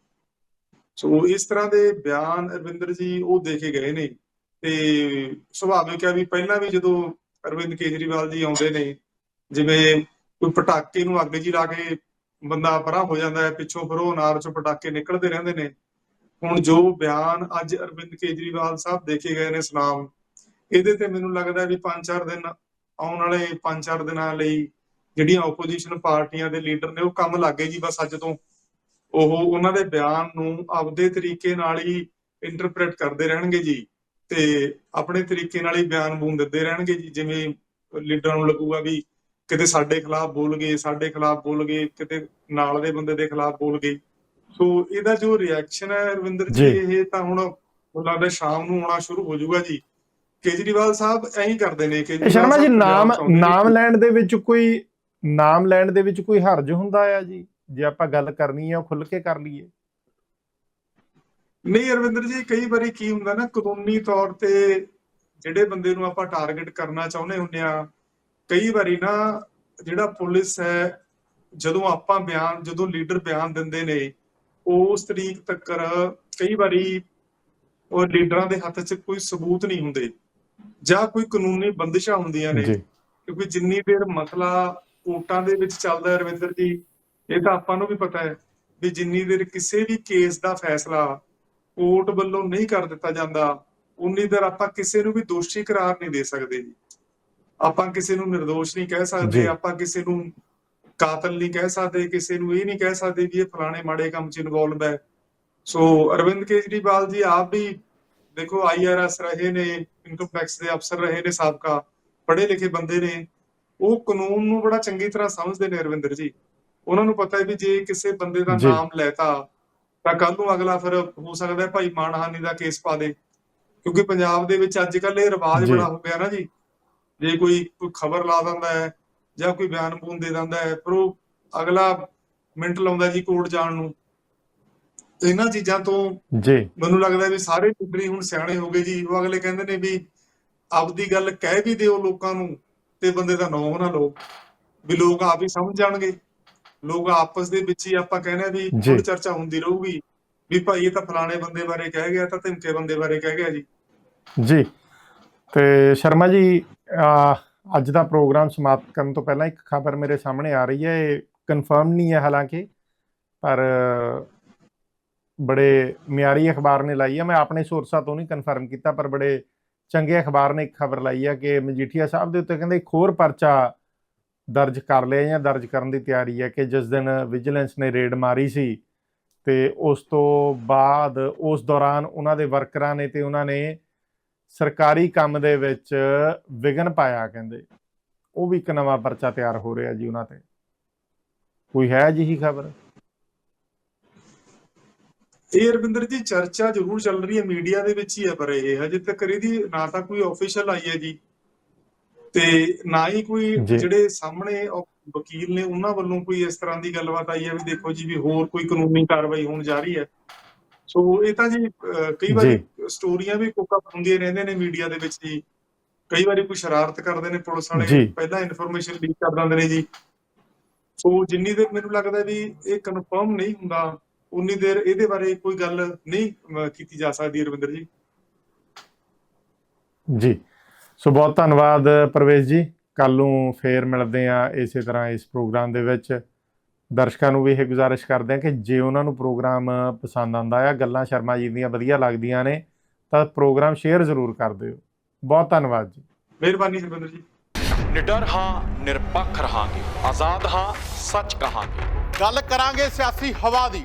ਸੋ ਇਸ ਤਰ੍ਹਾਂ ਦੇ ਬਿਆਨ ਅਰਵਿੰਦਰ ਜੀ ਉਹ ਦੇ ਗਏ ਨੇ ਤੇ ਸੁਭਾਵਿਕ ਹੈ ਵੀ ਪਹਿਲਾਂ ਵੀ ਜਦੋਂ ਅਰਵਿੰਦ ਕੇਜਰੀਵਾਲ ਜੀ ਆਉਂਦੇ ਨੇ, ਜਿਵੇਂ ਕੋਈ ਪਟਾਕੇ ਨੂੰ ਅੱਗ ਜੀ ਲਾ ਕੇ ਬੰਦਾ ਪਰਾਂ ਹੋ ਜਾਂਦਾ ਹੈ, ਪਿੱਛੋਂ ਫਿਰ ਉਹ ਅਨਾਰ ਚੋਂ ਪਟਾਕੇ ਨਿਕਲਦੇ ਰਹਿੰਦੇ ਨੇ। ਹੁਣ ਜੋ ਬਿਆਨ ਅੱਜ ਅਰਵਿੰਦ ਕੇਜਰੀਵਾਲ ਸਾਹਿਬ ਦੇਖੇ ਗਏ ਨੇ ਸਲਾਮ ਇਹਦੇ ਤੇ ਮੈਨੂੰ ਲੱਗਦਾ ਵੀ 5-4 ਦਿਨ ਆਉਣ ਵਾਲੇ 5-4 ਦਿਨਾਂ ਲਈ ਜਿਹੜੀਆਂ ਆਪੋਜੀਸ਼ਨ ਪਾਰਟੀਆਂ ਦੇ ਲੀਡਰ ਨੇ ਉਹ ਕੰਮ ਲੱਗੇ ਜੀ ਬਸ ਅੱਜ ਤੋਂ। ਉਹ ਉਹਨਾਂ ਦੇ ਬਿਆਨ ਨੂੰ ਆਪਦੇ ਤਰੀਕੇ ਨਾਲ ਹੀ ਇੰਟਰਪ੍ਰੀਟ ਕਰਦੇ ਰਹਿਣਗੇ ਜੀ ਤੇ ਆਪਣੇ ਤਰੀਕੇ ਨਾਲ ਹੀ ਬਿਆਨ ਬੂਨ ਦਿੰਦੇ ਰਹਿਣਗੇ ਜੀ। ਜਿਵੇਂ ਲੀਡਰਾਂ ਨੂੰ ਲੱਗੂਗਾ ਵੀ ਕਿਤੇ ਸਾਡੇ ਖਿਲਾਫ ਬੋਲ ਗਏ ਸਾਡੇ ਖਿਲਾਫ ਬੋਲ ਗਏ ਕਿਤੇ ਨਾਲ ਦੇ ਬੰਦੇ ਦੇ ਖਿਲਾਫ ਬੋਲ ਗਏ ਸੋ ਇਹਦਾ ਜੋ ਰਿਐਕਸ਼ਨ ਹੈ ਰਵਿੰਦਰ ਜੀ। ਇਹ ਤਾਂ ਹੁਣ ਲੱਗਦਾ ਸ਼ਾਮ ਨੂੰ ਆਉਣਾ ਸ਼ੁਰੂ ਹੋ ਜਾਊਗਾ ਜੀ। ਕੇਜਰੀਵਾਲ ਸਾਹਿਬ ਐਂ ਹੀ ਕਰਦੇ ਨੇ ਕੇਜਰੀਵਾਲ ਸ਼ਰਮਾ ਜੀ ਨਾਮ। ਨਾਮ ਲੈਣ ਦੇ ਵਿੱਚ ਕੋਈ ਨਾਮ ਲੈਣ ਦੇ ਵਿੱਚ ਕੋਈ ਹਰਜ ਹੁੰਦਾ ਆ ਜੀ ਜੇ ਆਪਾਂ ਗੱਲ ਕਰਨੀ ਉਹ ਖੁੱਲ ਕੇ ਕਰ ਲਈਏ ਨਹੀਂ ਅਰਵਿੰਦਰ ਜੀ ਕਈ ਵਾਰੀ ਕੀ ਹੁੰਦਾ ਨਾ ਕਾਨੂੰਨੀ ਤੌਰ ਤੇ ਜਿਹੜੇ ਬੰਦੇ ਨੂੰ ਆਪਾਂ ਟਾਰਗੇਟ ਕਰਨਾ ਚਾਹੁੰਦੇ ਹੁੰਦੇ ਆ ਕਈ ਵਾਰੀ ਨਾ ਜਿਹੜਾ ਪੁਲਿਸ ਹੈ ਜਦੋਂ ਆਪਾਂ ਬਿਆਨ ਜਦੋਂ ਲੀਡਰ ਬਿਆਨ ਦਿੰਦੇ ਨੇ ਉਸ ਤਰੀਕ ਤੱਕ ਕਈ ਵਾਰੀ ਉਹ ਲੀਡਰਾਂ ਦੇ ਹੱਥ 'ਚ ਕੋਈ ਸਬੂਤ ਨਹੀਂ ਹੁੰਦੇ ਜਾਂ ਕੋਈ ਕਾਨੂੰਨੀ ਬੰਦਿਸ਼ਾਂ ਹੁੰਦੀਆਂ ਨੇ ਕਿਉਂਕਿ ਜਿੰਨੀ ਦੇਰ ਮਸਲਾ ਕੋਰਟਾਂ ਦੇ ਵਿੱਚ ਚੱਲਦਾ ਹੈ ਰਵਿੰਦਰ ਜੀ ਇਹ ਤਾਂ ਆਪਾਂ ਨੂੰ ਵੀ ਪਤਾ ਹੈ ਵੀ ਜਿੰਨੀ ਦੇਰ ਕਿਸੇ ਵੀ ਕੇਸ ਦਾ ਫੈਸਲਾ ਕੋਰਟ ਵੱਲੋਂ ਨਹੀਂ ਕਰ ਦਿੱਤਾ ਜਾਂਦਾ ਉਨੀ ਦੇਰ ਆਪਾਂ ਕਿਸੇ ਨੂੰ ਵੀ ਦੋਸ਼ੀ ਕਰਾਰ ਨਹੀਂ ਦੇ ਸਕਦੇ ਜੀ। ਆਪਾਂ ਕਿਸੇ ਨੂੰ ਨਿਰਦੋਸ਼ ਨਹੀਂ ਕਹਿ। ਸਕਦੇ ਆਪਾਂ ਕਿਸੇ ਨੂੰ ਕਾਤਲ ਨਹੀਂ ਕਹਿ ਸਕਦੇ ਕਿਸੇ ਨੂੰ ਇਹ ਨਹੀਂ ਕਹਿ ਸਕਦੇ ਵੀ ਇਹ ਫਲਾਣੇ ਮਾੜੇ ਕੰਮ 'ਚ ਇਨਵੋਲਵ ਹੈ। ਸੋ ਅਰਵਿੰਦ ਕੇਜਰੀਵਾਲ ਜੀ ਆਪ ਵੀ ਦੇਖੋ ਆਈਆਰਐਸ ਰਹੇ ਨੇ ਇਨਕਮ ਟੈਕਸ ਦੇ ਅਫਸਰ ਰਹੇ ਨੇ ਸਾਬਕਾ ਪੜ੍ਹੇ ਲਿਖੇ ਬੰਦੇ ਨੇ। ਉਹ ਕਾਨੂੰਨ ਨੂੰ ਬੜਾ ਚੰਗੀ ਤਰ੍ਹਾਂ ਸਮਝਦੇ ਨੇ ਅਰਵਿੰਦਰ ਜੀ। ਉਹਨਾਂ ਨੂੰ ਪਤਾ ਹੈ ਵੀ ਜੇ ਕਿਸੇ ਬੰਦੇ ਦਾ। ਨਾਮ ਲੈਤਾ ਤਾਂ ਕੱਲ ਨੂੰ ਅਗਲਾ ਫਿਰ ਹੋ ਸਕਦਾ ਹੈ ਭਾਈ ਮਾਨਹਾਨੀ ਦਾ ਕੇਸ ਪਾ ਦੇ। ਕਿਉਂਕਿ ਪੰਜਾਬ ਦੇ ਵਿੱਚ ਅੱਜ ਕੱਲ ਇਹ ਰਿਵਾਜ। ਬੜਾ ਹੋ ਗਿਆ ਨਾ ਜੀ। ਜੇ ਕੋਈ ਕੋਈ ਖਬਰ ਲਾ ਦਿੰਦਾ ਹੈ ਜਾਂ ਕੋਈ ਬਿਆਨ ਬੂਨ ਦੇ ਦਿੰਦਾ ਹੈ ਪਰ ਉਹ ਅਗਲਾ ਮਿੰਟ ਲਾਉਂਦਾ ਜੀ ਕੋਰਟ ਜਾਣ ਨੂੰ। ਇਹਨਾਂ ਚੀਜ਼ਾਂ ਤੋਂ ਜੀ। ਮੈਨੂੰ ਲੱਗਦਾ ਵੀ ਸਾਰੇ ਹੀ ਹੁਣ ਸਿਆਣੇ ਹੋ ਗਏ ਜੀ। ਉਹ ਅਗਲੇ ਕਹਿੰਦੇ ਨੇ ਵੀ ਆਪਦੀ ਗੱਲ ਕਹਿ ਵੀ ਦਿਓ ਲੋਕਾਂ ਨੂੰ ਤੇ ਬੰਦੇ ਦਾ ਨਾਂ ਨਾ ਲਓ। ਵੀ ਲੋਕ ਆਪ ਹੀ ਸਮਝ ਜਾਣਗੇ। ਲੋਕ ਆਪਸ ਦੇ ਵਿੱਚ ਹੀ ਆਪਾਂ ਕਹਿੰਦੇ ਵੀ। ਹੁਣ ਚਰਚਾ ਹੁੰਦੀ ਰਹੂਗੀ। ਵੀ ਭਾਈ ਇਹ ਤਾਂ ਫਲਾਣੇ ਬੰਦੇ ਬਾਰੇ ਕਹਿ ਗਿਆ ਤਾਂ ਧਮਕੇ ਬੰਦੇ ਬਾਰੇ ਕਹਿ ਗਿਆ ਜੀ। ਜੀ। ਤੇ ਸ਼ਰਮਾ ਜੀ ਅੱਜ ਦਾ ਪ੍ਰੋਗਰਾਮ ਸਮਾਪਤ ਕਰਨ ਤੋਂ ਪਹਿਲਾਂ ਇੱਕ ਖਬਰ ਮੇਰੇ ਸਾਹਮਣੇ ਆ ਰਹੀ ਹੈ। ਇਹ ਕਨਫਰਮ ਨਹੀਂ ਹੈ ਹਾਲਾਂਕਿ ਪਰ ਬੜੇ ਮਿਆਰੀ ਅਖਬਾਰ ਨੇ ਲਾਈ ਹੈ ਮੈਂ ਆਪਣੇ ਸੋਰਸਾਂ ਤੋਂ ਨਹੀਂ ਕਨਫਰਮ ਕੀਤਾ, ਪਰ ਬੜੇ ਚੰਗੇ ਅਖਬਾਰ ਨੇ ਇੱਕ ਖਬਰ ਲਾਈ ਹੈ ਕਿ ਮਜੀਠੀਆ ਸਾਹਿਬ ਦੇ ਉੱਤੇ ਕਹਿੰਦੇ ਇੱਕ ਹੋਰ ਪਰਚਾ ਦਰਜ ਕਰ ਲਿਆ ਜਾਂ ਦਰਜ ਕਰਨ ਦੀ ਤਿਆਰੀ ਹੈ ਕਿ ਜਿਸ ਦਿਨ ਵਿਜੀਲੈਂਸ ਨੇ ਰੇਡ ਮਾਰੀ ਸੀ ਤੇ ਉਸ ਤੋਂ ਬਾਅਦ ਉਸ ਦੌਰਾਨ ਉਹਨਾਂ ਦੇ ਵਰਕਰਾਂ ਨੇ ਤੇ ਉਹਨਾਂ ਨੇ ਸਰਕਾਰੀ ਕੰਮ ਦੇ ਵਿੱਚ ਵਿਘਨ ਪਾਇਆ ਕਹਿੰਦੇ। ਉਹ ਵੀ ਇੱਕ ਨਵਾਂ ਪਰਚਾ ਤਿਆਰ ਹੋ ਰਿਹਾ ਜੀ ਉਹਨਾਂ ਤੇ। ਕੋਈ ਹੈ ਜਿਹੀ ਖਬਰ? ਇਹ ਰਵਿੰਦਰ ਜੀ ਚਰਚਾ ਜ਼ਰੂਰ ਚੱਲ ਰਹੀ ਹੈ ਮੀਡੀਆ ਦੇ ਵਿੱਚ ਹੀ ਹੈ ਪਰ ਇਹ ਹਜੇ ਤੱਕ ਇਹਦੀ ਨਾ ਤਾਂ ਕੋਈ ਆਫੀਸ਼ੀਅਲ ਆਈ ਹੈ ਜੀ। ਤੇ ਨਾ ਹੀ ਕੋਈ। ਜਿਹੜੇ ਸਾਹਮਣੇ ਵਕੀਲ ਨੇ ਉਹਨਾਂ ਵੱਲੋਂ ਕੋਈ ਇਸ ਤਰ੍ਹਾਂ ਦੀ ਗੱਲਬਾਤ ਆਈ ਹੈ ਵੀ ਦੇਖੋ ਜੀ ਵੀ ਹੋਰ ਕੋਈ ਕਾਨੂੰਨੀ ਕਾਰਵਾਈ ਹੋਣ ਜਾ ਰਹੀ ਹੈ। ਸੋ ਇਹ ਤਾਂ ਜੀ ਕਈ ਵਾਰੀ ਸਟੋਰੀਆਂ ਵੀ ਕੋਕਾ ਹੁੰਦੀਆਂ ਰਹਿੰਦੇ ਨੇ ਮੀਡੀਆ ਦੇ ਵਿੱਚ ਜੀ। ਕਈ ਵਾਰੀ ਕੋਈ ਸ਼ਰਾਰਤ ਕਰਦੇ ਨੇ ਪੁਲਿਸ ਵਾਲੇ। ਪਹਿਲਾਂ ਇਨਫੋਰਮੇਸ਼ਨ ਲੀਕ ਕਰ ਦਿੰਦੇ ਨੇ ਜੀ। ਸੋ ਜਿੰਨੀ ਦੇਰ ਮੈਨੂੰ ਲੱਗਦਾ ਵੀ ਇਹ ਕਨਫਰਮ ਨਹੀਂ ਹੁੰਦਾ ਉਨੀ ਦੇਰ ਇਹਦੇ ਬਾਰੇ ਕੋਈ ਗੱਲ ਨਹੀਂ ਕੀਤੀ ਜਾ ਸਕਦੀ ਰਵਿੰਦਰ ਜੀ? ਜੀ। ਸੋ ਬਹੁਤ ਧੰਨਵਾਦ ਪ੍ਰਵੇਸ਼ ਜੀ। ਕੱਲ ਨੂੰ ਫੇਰ ਮਿਲਦੇ ਆ ਇਸੇ ਤਰ੍ਹਾਂ ਇਸ ਪ੍ਰੋਗਰਾਮ ਦੇ ਵਿੱਚ। ਦਰਸ਼ਕਾਂ ਨੂੰ ਵੀ ਇਹ ਗੁਜ਼ਾਰਿਸ਼ ਕਰਦੇ ਆ ਕਿ ਜੇ ਉਹਨਾਂ ਨੂੰ ਪ੍ਰੋਗਰਾਮ ਪਸੰਦ ਆਉਂਦਾ ਆ ਗੱਲਾਂ ਸ਼ਰਮਾ ਜੀ ਦੀਆਂ ਵਧੀਆ ਲੱਗਦੀਆਂ ਨੇ ਤਾਂ ਪ੍ਰੋਗਰਾਮ ਸ਼ੇਅਰ ਜ਼ਰੂਰ ਕਰ ਦਿਓ। ਬਹੁਤ ਧੰਨਵਾਦ ਜੀ। ਮਿਹਰਬਾਨੀ ਰਵਿੰਦਰ ਜੀ। ਨਿਡਰ ਹਾਂ ਨਿਰਪੱਖ ਰਹਾਂਗੇ। ਆਜ਼ਾਦ ਹਾਂ ਸੱਚ ਕਹਾਂਗੇ। ਗੱਲ ਕਰਾਂਗੇ ਸਿਆਸੀ ਹਵਾ ਦੀ।